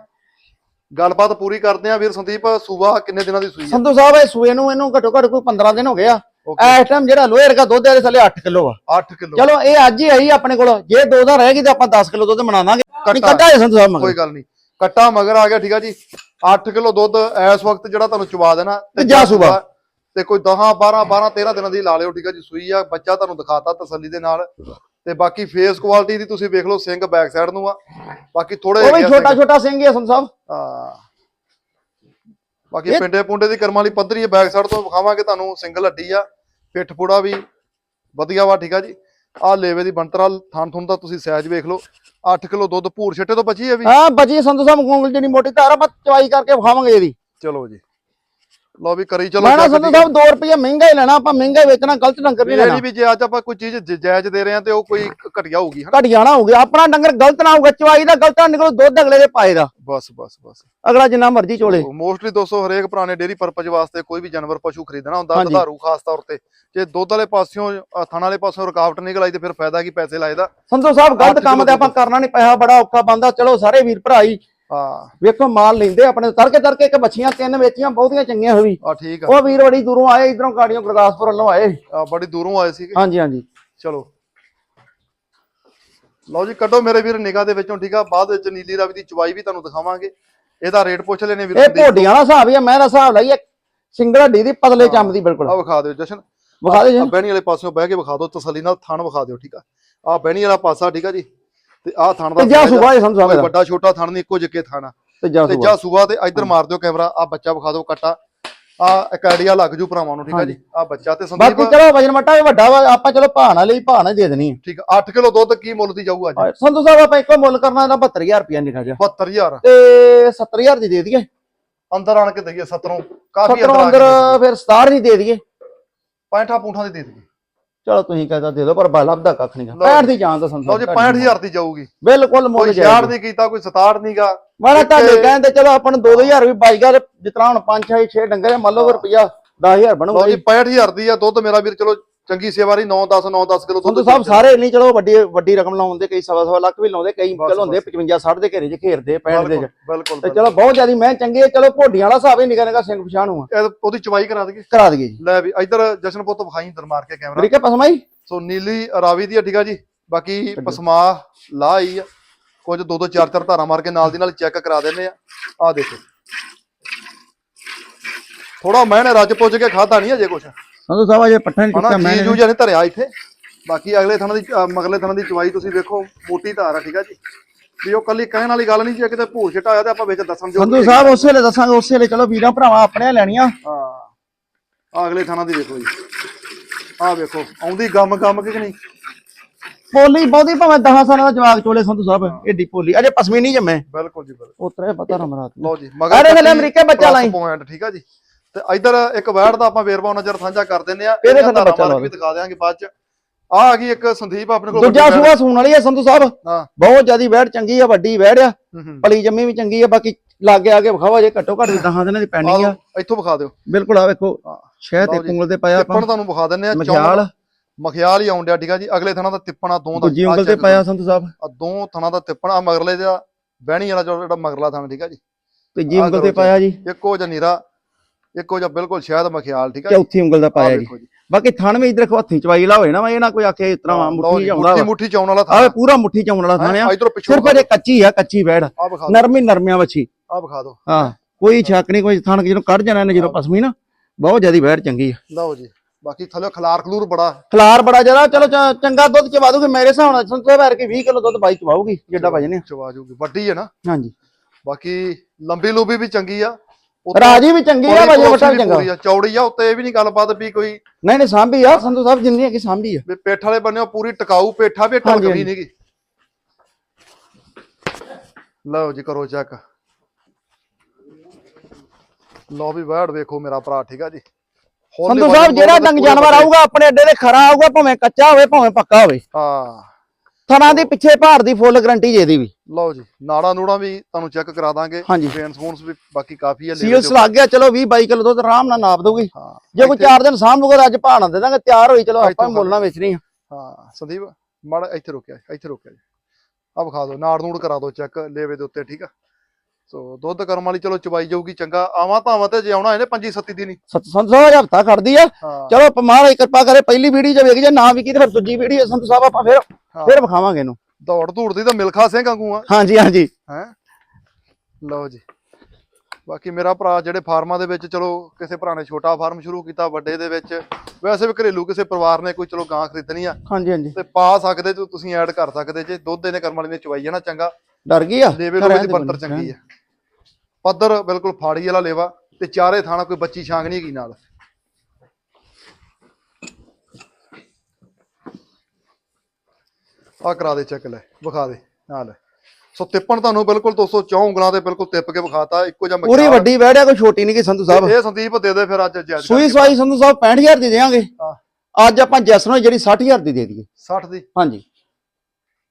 ਗੱਲਬਾਤ ਪੂਰੀ ਕਰਦੇ ਆ। ਵੀਰ ਸੰਦੀਪ ਸੂਬਾ ਕਿੰਨੇ ਦਿਨਾਂ ਦੀ ਸੂਈ ਆ? ਸੰਧੂ ਸਾਹਿਬ ਇਹ ਸੂਏ ਨੂੰ ਇਹਨੂੰ ਘੱਟੋ ਘੱਟ ਕੋਈ 15 ਦਿਨ ਹੋ ਗਏ ਆ। ਇਸ ਟਾਈਮ ਜਿਹੜਾ ਲੋਹੇ ਵਰਗਾ ਦੁੱਧ ਇਹਦੇ ਥੱਲੇ 8 ਕਿਲੋ ਆ। 8 ਕਿਲੋ। ਚਲੋ ਇਹ ਅੱਜ ਹੀ ਆਈ ਆਪਣੇ ਕੋਲ। ਜੇ ਦੋ ਦਾ ਰਹਿ ਗਈ ਤਾਂ ਆਪਾਂ 10 ਕਿਲੋ ਦੁੱਧ ਬਣਾ ਦਾਂਗੇ। ਨਹੀਂ ਕੱਟਾ। ਹੈ ਸੰਧੂ ਸਾਹਿਬ ਮਗਰ। ਕੋਈ ਗੱਲ ਨਹੀਂ। ਕੱਟਾ ਮਗਰ ਆ ਗਿਆ ਠੀਕ ਆ ਜੀ। 8 ਕਿਲੋ ਦੁੱਧ ਇਸ ਵਕਤ ਜਿਹੜਾ ਤੁਹਾਨੂੰ ਚਵਾ ਦੇਣਾ। ਤੇ ਜਾ ਸੂਬਾ। ਤੇ ਕੋਈ 10 12 12 13 ਦਿਨਾਂ ਦੀ ਲਾ ਲਿਓ ਠੀਕ ਆ ਜੀ। ਸੂਈ ਆ ਬੱਚਾ ਤੁਹਾਨੂੰ ਦਿਖਾਤਾ ਤਸੱਲੀ ਦੇ ਨਾਲ। ਤੇ ਬਾਕੀ ਫੇਸ ਕੁਆਲਿਟੀ ਦੀ ਤੁਸੀਂ ਵੇਖ ਲਓ ਸਿੰਘ ਬੈਕ ਸਾਈਡ ਨੂੰ ਆ। ਬਾਕੀ ਥੋੜੇ ਉਹ ਵੀ ਛੋਟਾ ਛੋਟਾ ਸਿੰਘ ਹੀ ਸੰਧੂ ਸਾਹਿਬ। ਹਾਂ। ਬਾਕੀ ਪਿੰਡੇ ਪੁੰਡੇ ਦੀ ਕਰਮਾਂ ਵਾਲੀ ਪੱਧਰੀ ਹੈ ਬੈਕ ਸਾਈਡ ਤੋਂ ਵਿਖਾਵਾਂਗੇ ਤੁਹਾਨੂੰ ਸਿੰਗਲ ਹੱਡੀ ਆ। ਪਿੱਠ ਪੂੜਾ ਵੀ ਵਧੀਆ ਵਾ ਠੀਕ ਆ ਜੀ। ਆਹ ਲੇਵੇ ਦੀ ਬਣਤਰਾ ਥਣ ਥੁਣ ਦਾ ਤੁਸੀਂ ਸਾਈਜ਼ ਵੇਖ ਲਓ। 8 ਕਿਲੋ ਦੁੱਧ ਭੂਰ ਛੱਟੇ ਤੋਂ ਬਚੀ ਹੈ ਵੀ? ਹਾਂ ਬਜੀ ਸੰਧੂ ਸਾਹਿਬ ਗੋਂਗਲ ਜਿਹੜੀ ਮੋਟੀ ਧਾਰ ਆ ਚਵਾਈ ਕਰਕੇ ਵਿਖਾਵਾਂਗੇ ਇਹਦੀ। ਚਲੋ ਜੀ। ਲਓ ਵੀ ਕਰੀ ਚਲੋ ਮੈਂ ਨਾ ਸੰਧੂ ਜੀ। ਸਾਹਿਬ 2 ਰੁਪਏ ਮਹਿੰਗਾ ਹੀ ਲੈਣਾ ਆਪਾਂ ਮਹਿੰਗਾ ਹੀ ਵੇਚਣਾ ਗਲਤ ਡੰਗਰ ਨਹੀਂ ਲੈਣਾ। ਵੀ ਜੇ ਅੱਜ ਆਪਾਂ ਕੋਈ ਚੀਜ਼ ਜਾਇਜ਼ ਦੇ ਰਹੇ ਹਾਂ ਤੇ ਉਹ ਕੋਈ ਘਟਿਆ ਹੋਊਗੀ ਹਨਾ? ਘਟ ਜਾਣਾ ਹੋ ਗਿਆ ਆਪਣਾ ਡੰਗਰ ਗਲਤ ਨਾ ਹੋਊਗਾ ਚਵਾਈ ਦਾ ਗਲਤ ਨਾ ਨਿਕਲੋ ਦੁੱਧ ਅਗਲੇ ਦੇ ਪਾਏ ਦਾ। ਬਸ ਬਸ ਬਸ। ਅਗਲਾ ਜਿੰਨਾ ਮਰਜ਼ੀ ਚੋਲੇ ਮੋਸਟਲੀ ਦੋਸਤੋ ਹਰੇਕ ਪੁਰਾਣੇ ਡੇਰੀ ਪਰਪਸ ਵਾਸਤੇ ਕੋਈ ਵੀ ਜਾਨਵਰ ਪਸ਼ੂ ਖਰੀਦਣਾ ਹੁੰਦਾ। ਦੁਧਾਰੂ ਖਾਸ ਤੌਰ ਤੇ। ਜੇ ਦੁੱਧ ਵਾਲੇ ਪਾਸਿਓਂ ਥਣ ਵਾਲੇ ਪਾਸਿਓਂ ਰੁਕਾਵਟ ਨਿਕਲ ਆਈ ਤੇ ਫਿਰ ਫਾਇਦਾ ਕੀ ਪੈਸੇ ਲਾਏ ਦਾ? ਸੰਧੂ ਸਾਹਿਬ ਗਲਤ ਕੰਮ ਤੇ ਆਪਾਂ ਕਰਨਾ ਨਹੀਂ ਪੈਸਾ ਬੜਾ ਔਖਾ ਬੰਦਾ ਚਲੋ ਸਾਰੇ ਵੀਰ ਭਰਾ ਹੀ। ਵੇਖੋ ਮਾਲ ਲੈਂਦੇ ਆਪਣੇ ਤੜਕੇ ਤੜਕੇ ਇੱਕ ਬੱਚੀਆਂ ਤਿੰਨ ਵੇਚੀਆਂ ਬਹੁਤੀਆਂ ਚੰਗੀਆਂ ਹੋਈ ਆ ਠੀਕ ਆ। ਉਹ ਵੀਰ ਬੜੀ ਦੂਰੋਂ ਆਏ ਇਧਰੋਂ ਗਾੜੀਆਂ ਗੁਰਦਾਸਪੁਰ ਵੱਲੋਂ ਆਏ। ਆ ਬੜੀ ਦੂਰੋਂ ਆਏ ਸੀਗੇ। ਹਾਂਜੀ ਹਾਂਜੀ। ਚਲੋ। ਲਓ ਜੀ ਕੱਢੋ ਮੇਰੇ ਵੀਰ ਨਿਗਾਹ ਦੇ ਵਿੱਚੋਂ ਠੀਕ ਆ? ਬਾਅਦ ਵਿੱਚ ਨੀਲੀ ਰਾਵੀ ਦੀ ਚਵਾਈ ਵੀ ਤੁਹਾਨੂੰ ਦਿਖਾਵਾਂਗੇ। ਇਹਦਾ ਰੇਟ ਪੁੱਛ ਲੈਨੇ ਵੀਰ ਇਹ ਭੋਡੀਆਂ ਦਾ ਹਿਸਾਬ ਹੀ ਆ ਮੈਂ ਦਾ ਹਿਸਾਬ ਲਈ ਸਿੰਗਲ ਹੱਡੀ ਦੀ ਪਤਲੇ ਚੰਮ ਦੀ ਬਿਲਕੁਲ। ਆ ਵਿਖਾ ਦਿਓ ਜਸ਼ਨ। ਵਿਖਾ ਦੇ ਜੀ ਬਹਿਣੀ ਵਾਲੇ ਪਾਸਿਓਂ ਬਹਿ ਕੇ ਵਿਖਾ ਦਿਓ ਤਸੱਲੀ ਨਾਲ ਥਣ ਵਿਖਾ ਦਿਓ ਠੀਕ ਆ? ਆ ਬਹਿਣੀ ਵਾਲਾ ਪਾਸਾ ਠੀਕ ਆ ਜੀ? ਤੇ ਆਹ ਥਣ ਦਾ ਤੇ ਜਾ size ਆ। ਸੁਭਾ ਜੀ ਸੰਧੂ ਸਾਹਿਬ ਕੋਈ ਇਹਦਾ। ਵੱਡਾ ਛੋਟਾ ਥਣ ਨਹੀਂ ਇੱਕੋ ਜਿੱਕੇ ਥਣ ਆ। ਤੇ ਜਾ ਤੇ ਸੁਭਾ ਜਾ ਸੂਆ ਤੇ ਇੱਧਰ ਮਾਰ ਦਿਓ ਕੈਮਰਾ ਆ ਬੱਚਾ ਵਿਖਾ ਦਿਓ ਕੱਟਾ। ਆ ਇੱਕ ਆਈਡੀਆ ਲੱਗ ਜੂ ਭਰਾਵਾਂ ਨੂੰ ਠੀਕ ਆ ਜੀ? ਆ ਬੱਚਾ ਤੇ ਸੰਦੀਪ। ਬਾਕੀ ਚਲੋ ਵਜਨ ਮੱਟਾ ਵੀ ਵੱਡਾ ਵਾ ਆਪਾਂ ਚਲੋ ਭਾਣਾ ਲਈ ਭਾਣਾ ਦੇ ਦੇਣੀ ਠੀਕ ਆ 8 ਕਿਲੋ ਦੁੱਧ ਕੀ ਮੁੱਲ ਦੀ ਜਾਊਗਾ ਜੀ ਆ ਸੰਧੂ ਸਾਹਿਬ ਆਪਾਂ ਇੱਕੋ ਮੁੱਲ ਕਰਨਾ ਇਹਦਾ 72000 ਰੁਪਇਆ ਨਿਕਲ ਜਾ 72000 ਤੇ 70000 ਦੀ ਦੇ ਦਈਏ। ਅੰਦਰ ਆਣ ਕੇ ਦਈਏ 17 ਕਾਫੀ 17 ਅੰਦਰ ਫਿਰ 67 ਦੀ ਦੇ ਦਈਏ। 65 ਪੂੰਠਾਂ ਦੀ ਦੇ ਦਈਏ। ਚਲੋ ਤੁਸੀਂ ਕਹਿੰਦਾ ਦੇ ਦਿਓ ਪਰ ਬਾ ਲੱਭਦਾ ਕੱਖ ਲਓ 65 ਦੀ ਜਾਨ ਦਾ ਸੰਧੂ ਲਓ ਜੀ 65000 ਦੀ ਜਾਊਗੀ। ਬਿਲਕੁਲ ਮੁੱਲ ਕੋਈ ਜਾਇਜ਼ 66 ਨਹੀਂ ਕੀਤਾ ਕੋਈ 67 ਨਹੀਂਗਾ ਮਾੜਾ ਤੁਹਾਡੇ ਕਹਿੰਦੇ ਚਲੋ ਆਪਾਂ ਨੂੰ 2000 ਵੀ ਬਾਈਗਾ ਤੇ ਜਿਤਨਾ ਹੁਣ 5 6 6 ਡੰਗਰ ਆ, ਮੰਨ ਲਓ ਰੁਪਿਆ 10000 ਬਣੂਗਾ ਲਓ ਜੀ ਜੀ। 65000 ਦੀ ਆ ਦੁੱਧ ਮੇਰਾ ਵੀਰ ਚਲੋ ਚੰਗੀ ਸੇਵਾ ਰਹੀ 9 10 9 10 ਕਿਲੋ ਸੰਧੂ ਸਾਹਿਬ ਸਾਰੇ ਨਹੀਂ ਚਲੋ ਵੱਡੀ ਵੱਡੀ ਰਕਮ ਲਾਉਂਦੇ ਕਈ ਸਵਾ ਸਵਾ ਲੱਖ ਵੀ ਲਾਉਂਦੇ ਕਈ ਚਲੋ ਹੁੰਦੇ 55 60 ਦੇ ਘੇਰੇ 'ਚ ਘੇਰਦੇ 65 ਦੇ 'ਚ। ਬਿਲਕੁਲ ਤੇ ਚਲੋ ਬਹੁਤ ਜ਼ਿਆਦੀ ਮੈਂ ਚੰਗੇ ਚਲੋ ਭੋਡੀਆਂ ਵਾਲਾ ਹਿਸਾਬ ਹੀ ਨਿਕਾ ਨਿਕਾ ਸਿੰਘ ਪਛਾਣ ਹੋਆ ਉਹਦੀ ਚਵਾਈ ਕਰਾ ਦਈਏ? ਕਰਾ ਦਈਏ ਜੀ। ਲੈ ਵੀ ਇੱਧਰ ਜਸ਼ਨ ਪੁੱਤ ਵਿਖਾਈ ਅੰਦਰ ਮਾਰ ਕੇ ਕੈਮਰਾ। ਤਰੀਕੇ ਪਸਮਾਈ। ਸੋ ਨੀਲੀ ਰਾਵੀ ਦੀ ਠੀਕ ਆ ਜੀ। ਬਾਕੀ ਪਸਮਾ ਲਾ ਆਈ ਆ। ਕੁਝ ਦੋ ਦੋ ਚਾਰ ਚਾਰ ਧਾਰਾਂ ਮਾਰ ਕੇ ਨਾਲ ਦੀ ਨਾਲ ਚੈੱਕ ਕਰਾ ਦਿੰਦੇ ਆ। ਆ ਦੇਖੋ। ਥੋੜਾ ਮੈਨੇ ਰੱਜ ਪੁੱਜ ਕੇ ਖਾਦਾ ਨਹੀਂ ਅਜੇ ਕੁਛ। ਸੰਧੂ ਸਾਹਿਬ ਅਜੇ ਪੱਠਾ ਨਹੀਂ ਹਨਾ ਚੁੱਕਿਆ ਮੈਂ ਚੀਜ਼ ਜੂਜਾ ਨਹੀਂ ਧਰਿਆ ਇੱਥੇ। ਬਾਕੀ ਅਗਲੇ ਥਾਂ ਦੀ ਮਗਲੇ ਥਾਂ ਦੀ ਚਵਾਈ ਤੁਸੀਂ ਦੇਖੋ ਮੋਟੀ ਧਾਰ ਆ ਠੀਕ ਆ ਜੀ। ਵੀ ਉਹ ਕੱਲੀ ਕਹਿਣ ਵਾਲੀ ਗੱਲ ਨਹੀਂ ਜੇ ਕਿਤੇ ਭੂਰ ਛਟਾ ਹੋਇਆ ਤੇ ਆਪਾਂ ਵਿੱਚ ਦੱਸਣ ਜੋ ਸੰਧੂ ਸਾਹਿਬ ਉਸੇ ਵੇਲੇ ਦੱਸਾਂਗੇ ਉਸੇ ਵੇਲੇ ਚਲੋ ਵੀਰਾਂ ਭਰਾਵਾਂ ਆਪਣੇ ਲੈਣੀਆਂ। ਹਾਂ। ਆ ਅਗਲੇ ਥਾਂ ਦੀ ਦੇਖੋ ਜੀ। ਆ ਵੇਖੋ ਆਉਂਦੀ ਗਮ ਗਮ ਕਿ ਨਹੀਂ? ਪੋਲੀ ਬਹੁਤੀ ਭਾਵੇਂ 10 ਸਾਲਾਂ ਦਾ ਜਵਾਕ ਚੋਲੇ ਸੰਧੂ ਸਾਹਿਬ ਏਡੀ ਪੋਲੀ ਅਜੇ ਪਸਮੀ ਨਹੀਂ ਜੰਮੇ। ਬਿਲਕੁਲ ਜੀ ਬਿਲਕੁਲ। ਉਤਰੇ ਪਤਾ ਰਮਰਾਤ ਲਓ ਜੀ ਅਰੇ ਅਮਰੀਕਾ ਬੱਚਾ ਲਾਈ। ਪੁਆਇੰਟ ਠੀਕ ਆ ਜੀ। ਤੇ ਇੱਧਰ ਇੱਕ ਵੈੜ ਦਾ ਆਪਾਂ ਵੇਰਵਾ ਨਜ਼ਰ ਸਾਂਝਾ ਕਰ ਦਿੰਦੇ ਆ ਇਹਦੇ ਥੱਲੇ ਬੱਚਾ ਵੀ ਦਿਖਾ ਦਿਆਂਗੇ ਬਾਅਦ ਚ। ਆ ਆ ਗਈ ਇੱਕ ਸੰਦੀਪ ਆਪਣੇ ਕੋਲ ਦੂਜਾ। ਸੂਆ ਸੂਣ ਵਾਲੀ ਹੈ ਸੰਧੂ ਸਾਹਿਬ। ਬਹੁਤ ਜਿਆਦੀ ਵੈੜ ਚੰਗੀ ਆ ਵੱਡੀ ਵੈੜ ਆ। ਪਲੀ ਜੰਮੀ ਵੀ ਚੰਗੀ ਆ ਬਾਕੀ ਲਾਗੇ ਆਗੇ ਵਿਖਾਵਾ ਜੇ ਘੱਟੋ ਘੱਟ 10 ਦਿਨਾਂ ਦੀ ਆ। ਪੈਣੀ ਆ ਇੱਥੋਂ ਵਿਖਾ ਦਿਓ। ਬਿਲਕੁਲ ਆ ਵੇਖੋ। ਸ਼ਹਿਦ ਤੇ। ਉਂਗਲ ਤੇ ਪਾਇਆ ਆਪਾਂ। ਤੁਹਾਨੂੰ ਵਿਖਾ ਦਿੰਦੇ ਆ ਮਖਿਆਲ। ਮਖਿਆਲ ਹੀ ਆਉਣ ਡਿਆ ਠੀਕ ਆ ਜੀ। ਅਗਲੇ ਥਣਾ ਦਾ ਤਿੱਪਣਾ ਦੋ ਦਾ ਦੂਜੀ ਉਂਗਲ ਤੇ ਪਾਇਆ ਸੰਧੂ ਸਾਹਿਬ। ਆ ਦੋ ਥਣਾ ਦਾ ਤਿੱਪਣ ਆ ਮਗਰਲੇ ਦਾ ਬਹਿਣੀ ਵਾਲਾ ਜਿਹੜਾ ਮਗਰਲਾ ਥਣ ਠੀਕ ਆ ਜੀ। ਤੀਜੀ ਉਂਗਲ ਤੇ ਪਾਇਆ ਜੀ। ਇੱਕੋ ਜਿਹਾ ਨੀਰਾ ਇੱਕੋ ਜਿਹਾ ਬਿਲਕੁਲ ਸ਼ਾਇਦ ਮਖਿਆਲ ਠੀਕ ਆ ਜੀ ਚੌਥੀ ਉਂਗਲ ਦਾ ਪਾਇਆ ਜੀ। ਬਾਕੀ ਥਣ ਵੀ ਇਧਰ ਹੱਥੀ ਚਵਾਈ ਲਾ ਹੋਏ ਨਾ ਵਾ, ਇਹ ਨਾ ਕੋਈ ਆਖੇ ਇਸ ਤਰ੍ਹਾਂ ਮੁੱਠੀ ਜਾਉਂਦਾ ਮੁੱਠੀ ਮੁੱਠੀ ਚਾਉਣ ਵਾਲਾ ਥਾਂ ਪੂਰਾ ਮੁੱਠੀ ਚਾਉਣ ਵਾਲਾ ਥਣ ਆ। ਸਿਰਫ ਅਜੇ ਕੱਚੀ ਆ ਕੱਚੀ ਆ ਦਿਓ। ਨਰਮੀ ਨਰਮਿਆਂ ਵੱਛੀ। ਆ ਵਿਖਾ ਦਿਓ। ਹਾਂ ਕੋਈ ਛੱਕ ਨਹੀਂ ਕੋਈ ਥਣ ਜਦੋਂ ਕੱਢ ਜਾਣਾ ਇਹਨੇ ਜਦੋਂ ਪਸਮੀ ਨਾ ਬਹੁਤ ਜਿਆਦੀ ਵੈੜ ਚੰਗੀ ਆ। ਲਓ ਜੀ ਬਾਕੀ ਥੱਲੇ ਖਲਾਰ ਖਲੂਰ ਬੜਾ। ਖਲਾਰ ਬੜਾ ਜ਼ਿਆਦਾ ਚਲੋ ਚੰਗਾ ਦੁੱਧ ਚਵਾ ਦੂਗੇ ਮੇਰੇ ਹਿਸਾਬ ਨਾਲ ਸੰਤੋਸ਼ ਭੈਰ ਕੇ 20 ਕਿਲੋ ਦੁੱਧ ਬਾਈ ਚਵਾਉਗੀ ਜਿੱਡਾ ਵਜਨ ਆ। ਚਵਾ ਜੂਗੀ ਵੱਡੀ ਹੈ ਨਾ। ਹਾਂਜੀ। ਬਾਕੀ ਲੰਬੀ ਲੂਬੀ ਵੀ ਚੰਗੀ ਆ। ਰਾਜੀ ਵੀ ਚੰਗੀ ਆ ਵਜਨ ਵਟਾ ਚੰਗਾ। ਚੌੜੀ ਆ ਉੱਤੇ ਇਹ ਵੀ ਨਹੀਂ ਗੱਲਬਾਤ ਵੀ ਕੋਈ ਨਹੀਂ ਨਹੀਂ ਸਾਂਭੀ ਆ ਸੰਧੂ ਸਾਹਿਬ ਜਿੰਨੀ ਹੈਗੀ ਸਾਂਭੀ ਆ। ਵੀ ਪੇਠ ਵਾਲੇ ਬੰਨਿਓ ਪੂਰੀ ਟਿਕਾਊ ਪੇਠਾ ਵੀ ਵੀ ਹਾਂਜੀ। ਨਹੀਂਗੀ ਲਓ ਜੀ ਕਰੋ ਚੈੱਕ ਲਓ ਵੀ ਵੈੜ ਵੇਖੋ ਮੇਰਾ ਭਰਾ ਠੀਕ ਆ ਜੀ। ਸੰਧੂ ਸਾਹਿਬ ਜਿਹੜਾ ਡੰਗ ਜਾਨਵਰ। ਆਊਗਾ ਆਪਣੇ ਅੱਡੇ ਦੇ ਖਰਾ ਆਊਗਾ ਭਾਵੇਂ ਕੱਚਾ ਹੋਵੇ ਭਾਵੇਂ ਪੱਕਾ ਹੋਵੇ। ਹਾਂ। ਥਣਾ ਦੀ ਪਿੱਛੇ ਭਾਰ ਦੀ ਫੁੱਲ ਗਰੰਟੀ ਜੇ ਦੀ ਵੀ। ਲਓ ਜੀ ਨਾੜਾ ਨੂੜਾ ਵੀ ਤੁਹਾਨੂੰ ਚੈੱਕ ਕਰਾ ਦਾਂਗੇ। ਫੇਨਸ ਫੂਨਸ ਵੀ ਬਾਕੀ ਕਾਫੀ ਆ level ਸੀਲਸ ਦੇ ਲੱਗ ਗਿਆ ਚਲੋ 20 22 ਕਿਲੋ ਦੁੱਧ ਆਰਾਮ ਨਾਲ ਨਾਪ ਦਊਗੀ ਹਾਂ ਜੇ ਕੋਈ 4 ਦਿਨ ਸਾਂਭੂਗਾ ਤਾਂ ਅੱਜ ਭਾਣਾ ਦੇ ਦਾਂਗੇ ਤਿਆਰ ਹੋਈ ਚਲੋ ਆਪਾਂ ਵੀ ਮੁੱਲਣਾ ਵੇਚਣੀ ਆ। ਹਾਂ ਸੰਦੀਪ ਮਾੜਾ ਇੱਥੇ ਰੁਕਿਆ ਇੱਥੇ ਰੁਕਿਆ ਜੀ। ਆ ਵਿਖਾ ਦਿਓ ਨਾੜ ਨੂੜ ਕਰਾ ਦਿਓ ਚੈੱਕ ਲੇਵੇ ਦੇ ਉੱਤੇ ਠੀਕ ਆ? ਸੋ ਦੁੱਧ ਕਰਮ ਵਾਲੀ ਚਲੋ ਚਵਾਈ ਜਾਊਗੀ ਚੰਗਾ। ਆਵਾਂ ਭਾਵਾਂ ਤੇ ਜੇ ਆਉਣਾ ਇਹਨੇ 25 27 ਦੀ ਨਹੀਂ ਸਤ- ਸਾਹਿਬ ਹਫਤਾ ਖੜਦੀ ਆ। ਚਲੋ ਪਮਾਰਾ ਕਿਰਪਾ ਕਰੇ ਪਹਿਲੀ ਵੀਡੀਓ ਵੇਖ ਜੇ ਨਾ ਵੀ ਕੀ ਤੇ ਫਿਰ ਦੂਜੀ ਵੀਡੀਓ ਸੰਧੂ ਸਾਹਿਬ ਆਪਾਂ ਫਿਰ। ਫਿਰ ਵਿਖਾਵਾਂਗੇ ਇਹਨੂੰ। ਦੌੜ ਧੂੜ ਦੀ ਤਾਂ ਮਿਲਖਾ ਸਿੰਘ ਵਾਂਗੂ ਆ। ਹਾਂਜੀ ਹਾਂਜੀ। ਹੈ? ਲਓ ਜੀ। ਬਾਕੀ ਮੇਰਾ ਭਰਾ ਜਿਹੜੇ ਫਾਰਮਾਂ ਦੇ ਵਿੱਚ ਚਲੋ ਕਿਸੇ ਭਰਾ ਨੇ ਛੋਟਾ ਫਾਰਮ ਸ਼ੁਰੂ ਕੀਤਾ ਵੱਡੇ ਦੇ ਵਿੱਚ ਵੈਸੇ ਵੀ ਘਰੇਲੂ ਕਿਸੇ ਪਰਿਵਾਰ ਨੇ ਕੋਈ ਚਲੋ ਗਾਂ ਖਰੀਦਣੀ ਆ। ਹਾਂਜੀ ਹਾਂਜੀ। ਤੇ ਪਾ ਸਕਦੇ ਤੇ ਤੁਸੀਂ ਐਡ ਕਰ ਸਕਦੇ ਜੇ ਦੁੱਧ ਇਹਨੇ ਕਰਮ ਵਾਲੀ ਨੇ ਚਵਾਈ ਜਾਣਾ ਚੰਗਾ। ਡਰ ਗਈ ਆ? ਲੇਵੇ ਲੋਵੇ ਦੀ ਬੰਦੇ, ਚੰਗੀ ਆ। ਪੱਧਰ ਬਿਲਕੁਲ ਫਾੜੀ ਵਾਲਾ ਲੇਵਾ ਤੇ ਚਾਰੇ ਥਾਣਾ ਕੋਈ ਬੱਚੀ ਛਾਂਗ ਨਹੀਂ ਹੈਗੀ ਨਾਲ। ਆ ਕਰਾ ਦੇ ਚੈੱਕ ਲੈ ਵਿਖਾ ਦੇ ਆ ਲੈ। ਸੋ ਤਿੱਪਣ ਤੁਹਾਨੂੰ ਬਿਲਕੁਲ 204 ਉਂਗਲਾਂ ਤੇ ਬਿਲਕੁਲ ਤਿੱਪ ਕੇ ਵਿਖਾਤਾ ਇੱਕੋ ਜਿਹਾ ਪੂਰੀ ਮਖਿਆਲ। ਵੱਡੀ ਵੈੜਿਆ ਕੋਈ ਛੋਟੀ ਨਹੀਂ ਕਿ ਸੰਧੂ ਸਾਹਿਬ। ਇਹ ਸੰਦੀਪ ਦੇ ਦੇ ਫਿਰ ਅੱਜ ਜਾਇਜ਼ ਸੂਈ। ਸਵਾਈ ਸੰਧੂ ਸਾਹਿਬ 65000 ਦੀ ਦੇਵਾਂਗੇ। ਹਾਂ। ਅੱਜ ਆਪਾਂ ਜੈਸ ਨੂੰ ਜਿਹੜੀ 60000 ਦੀ ਦੇ ਦਈਏ। 60 ਦੀ? ਹਾਂਜੀ।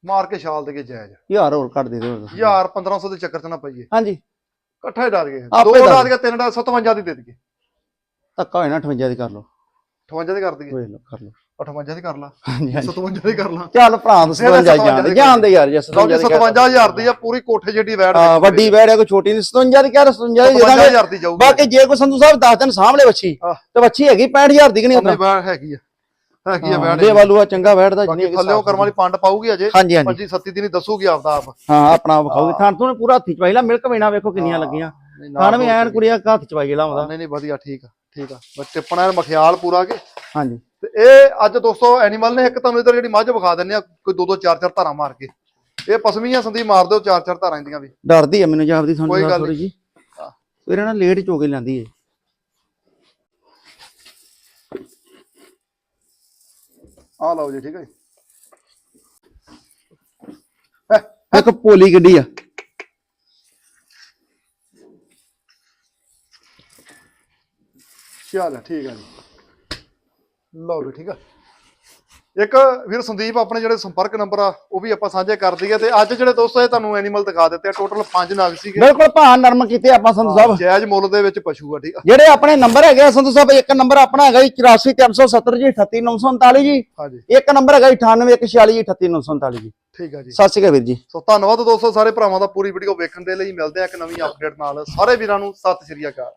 ਮਾਰ ਕੇ ਛਾਲ ਦੇ ਕੇ ਜਾਇਜ਼ ਯਾਰ ਹੋਰ ਕੱਢ ਦੇ ਦਿਓ। ਯਾਰ 1500 ਦੇ ਚੱਕਰ ਚ ਨਾ ਪਈਏ। ਹਾਂਜੀ। ਇਕੱਠਾ ਹੀ ਗਏ ਆਪੇ ਦੋ ਡਰ ਗਏ ਤਿੰਨ ਡਰ 57 ਦੀ ਦੇ ਦਈਏ। ਧੱਕਾ ਹੋਇਆ ਨਾ 58 ਦੀ ਕਰ ਲਓ। 58 ਦੀ ਕਰ ਦਈਏ। ਵੇਖ ਲਓ ਕਰ ਲਓ। 58 ਦੀ ਕਰ ਲਾ। ਹਾਂਜੀ ਹਾਂਜੀ। 57 ਦੀ ਕਰ ਲਾ। ਚੱਲ ਭਰਾ ਨੂੰ ਇਹਦਾ 57 ਜਾਣ ਦੇ। ਜਾਣ ਦੇ ਯਾਰ ਜੇ ਲਓ। ਜੀ 57 57000 ਦੀ ਆ ਪੂਰੀ ਕੋਠੇ ਜਿੱਡੀ ਵੈੜ ਹਾਂ ਵੱਡੀ ਵੈੜ ਹੈ ਕੋਈ ਛੋਟੀ ਨਹੀਂ 57 ਦੀ 57 ਦੀ ਦੇ ਦਾਂਗੇ। 57000 ਦੀ ਜਾਊਗੀ। ਬਾਕੀ ਜੇ ਕੋਈ ਸੰਧੂ ਸਾਹਿਬ 10 ਦਿਨ ਸਾਹਮਣੇ ਵੱਛੀ ਹਾਂ। ਤੇ ਵੱਛੀ ਹੈਗੀ 65000 ਦੀ ਕਿ ਨਹੀਂ ਆਪਣੀ ਵੈੜ ਹੈਗੀ ਆ। ਹੈਗੀ ਆ ਵੈੜ ਦੇ ਵਾਲੂਆ ਚੰਗਾ ਵੈੜਦਾ ਬਾਕੀ ਥੱਲੇੋਂ ਕਰਮ ਵਾਲੀ ਪੰਡ ਪਾਊਗੀ ਅਜੇ। ਹਾਂਜੀ ਹਾਂਜੀ। 25 37 ਦੀ ਨਹੀਂ ਦੱਸੂਗੀ ਆਪਦਾ ਆਪ। ਹਾਂ ਆਪਣਾ ਵਿਖਾਓਗੇ ਥਾਣ ਤੋਂ ਪੂਰਾ ਹੱਥੀ ਚਵਾਈਲਾ ਮਿਲਕ ਵੇਣਾ ਵੇਖੋ ਕਿੰਨੀਆਂ ਲੱਗੀਆਂ। ਨਹੀਂ, ਨਾਲ ਥਾਣ ਵੀ ਦੋ ਐਨ ਕੁੜੀਆ ਹੱਥ ਚਵਾਈ ਲਾ ਆਉਂਦਾ ਨਹੀਂ ਨਹੀਂ ਵਧੀਆ ਠੀਕ ਆ ਠੀਕ ਆ। ਬਸ ਟਿੱਪਣਾ ਐਨ ਮਖਿਆਲ ਪੂਰਾ ਕੇ। ਹਾਂਜੀ। ਤੇ ਇਹ ਅੱਜ ਦੋਸਤੋ ਐਨੀਮਲ ਨੇ ਇੱਕ ਤੁਹਾਨੂੰ ਇਧਰ ਜਿਹੜੀ ਮੱਝ ਵਿਖਾ ਦਿੰਨੇ ਆ ਕੋਈ ਦੋ ਦੋ ਚਾਰ ਚਾਰ ਧਾਰਾਂ ਮਾਰ ਕੇ। ਇਹ ਪਸਮੀਆਂ ਸੰਦੀਪ ਮਾਰ ਦਿਓ ਚਾਰ ਚਾਰ ਧਾਰਾਂ ਦੀਆਂ ਵੀ। ਡਰਦੀ ਆ ਮੈਨੂੰ ਜਾਪਦੀ ਸੰਧੂ ਕੋਈ ਗੱਲ ਥੋੜੀ ਜੀ ਹਾਂ। ਇਹਨਾਂ ਲੇਟ ਚੋ ਕੇ ਲੈਂਦੀ ਏ। ਆ ਲਓ ਜੀ ਠੀਕ ਹੈ ਜੀ ਇੱਕ ਪੋਲੀ ਗੱਡੀ ਆ। ਚੱਲ ਠੀਕ ਹੈ ਜੀ। ਲਓ ਵੀ ਠੀਕ ਆ। ਇੱਕ ਵੀਰ ਸੰਦੀਪ ਆਪਣੇ ਜਿਹੜੇ ਸੰਪਰਕ ਨੰਬਰ ਆ ਉਹ ਵੀ ਆਪਾਂ ਸਾਂਝੇ ਕਰ ਦਈਏ ਤੇ ਅੱਜ ਜਿਹੜੇ ਦੋਸਤੋ ਇਹ ਤੁਹਾਨੂੰ ਐਨੀਮਲ ਦਿਖਾ ਦਿੱਤੇ ਆ ਟੋਟਲ 5 ਨਗ ਸੀਗੇ। ਬਿਲਕੁਲ ਭਾਅ ਨਰਮ ਕੀਤੇ ਆਪਾਂ ਸੰਧੂ ਸਾਹਿਬ। ਜਾਇਜ਼ ਮੁੱਲ ਦੇ ਵਿੱਚ ਪਸ਼ੂ ਆ ਠੀਕ ਆ। ਜਿਹੜੇ ਆਪਣੇ ਨੰਬਰ ਹੈਗੇ ਆ ਸੰਧੂ ਸਾਹਿਬ ਇੱਕ ਨੰਬਰ ਆਪਣਾ ਹੈਗਾ ਜੀ 84370 ਜੀ 38939 ਜੀ। ਹਾਂਜੀ। ਇੱਕ ਨੰਬਰ ਹੈਗਾ ਜੀ 98146 ਜੀ 38939 ਜੀ। ਠੀਕ ਆ ਜੀ। ਸਤਿ ਸ਼੍ਰੀ ਅਕਾਲ ਵੀਰ ਜੀ। ਸੋ ਧੰਨਵਾਦ ਦੋਸਤੋ ਸਾਰੇ ਭਰਾਵਾਂ ਦਾ ਪੂਰੀ ਵੀਡੀਓ ਵੇਖਣ ਦੇ ਲਈ। ਮਿਲਦੇ ਆ ਇੱਕ ਨਵੀਂ ਅਪਡੇਟ ਨਾਲ। ਸਾਰੇ ਵੀਰਾਂ ਨੂੰ ਸਤਿ ਸ਼੍ਰੀ ਅਕਾਲ।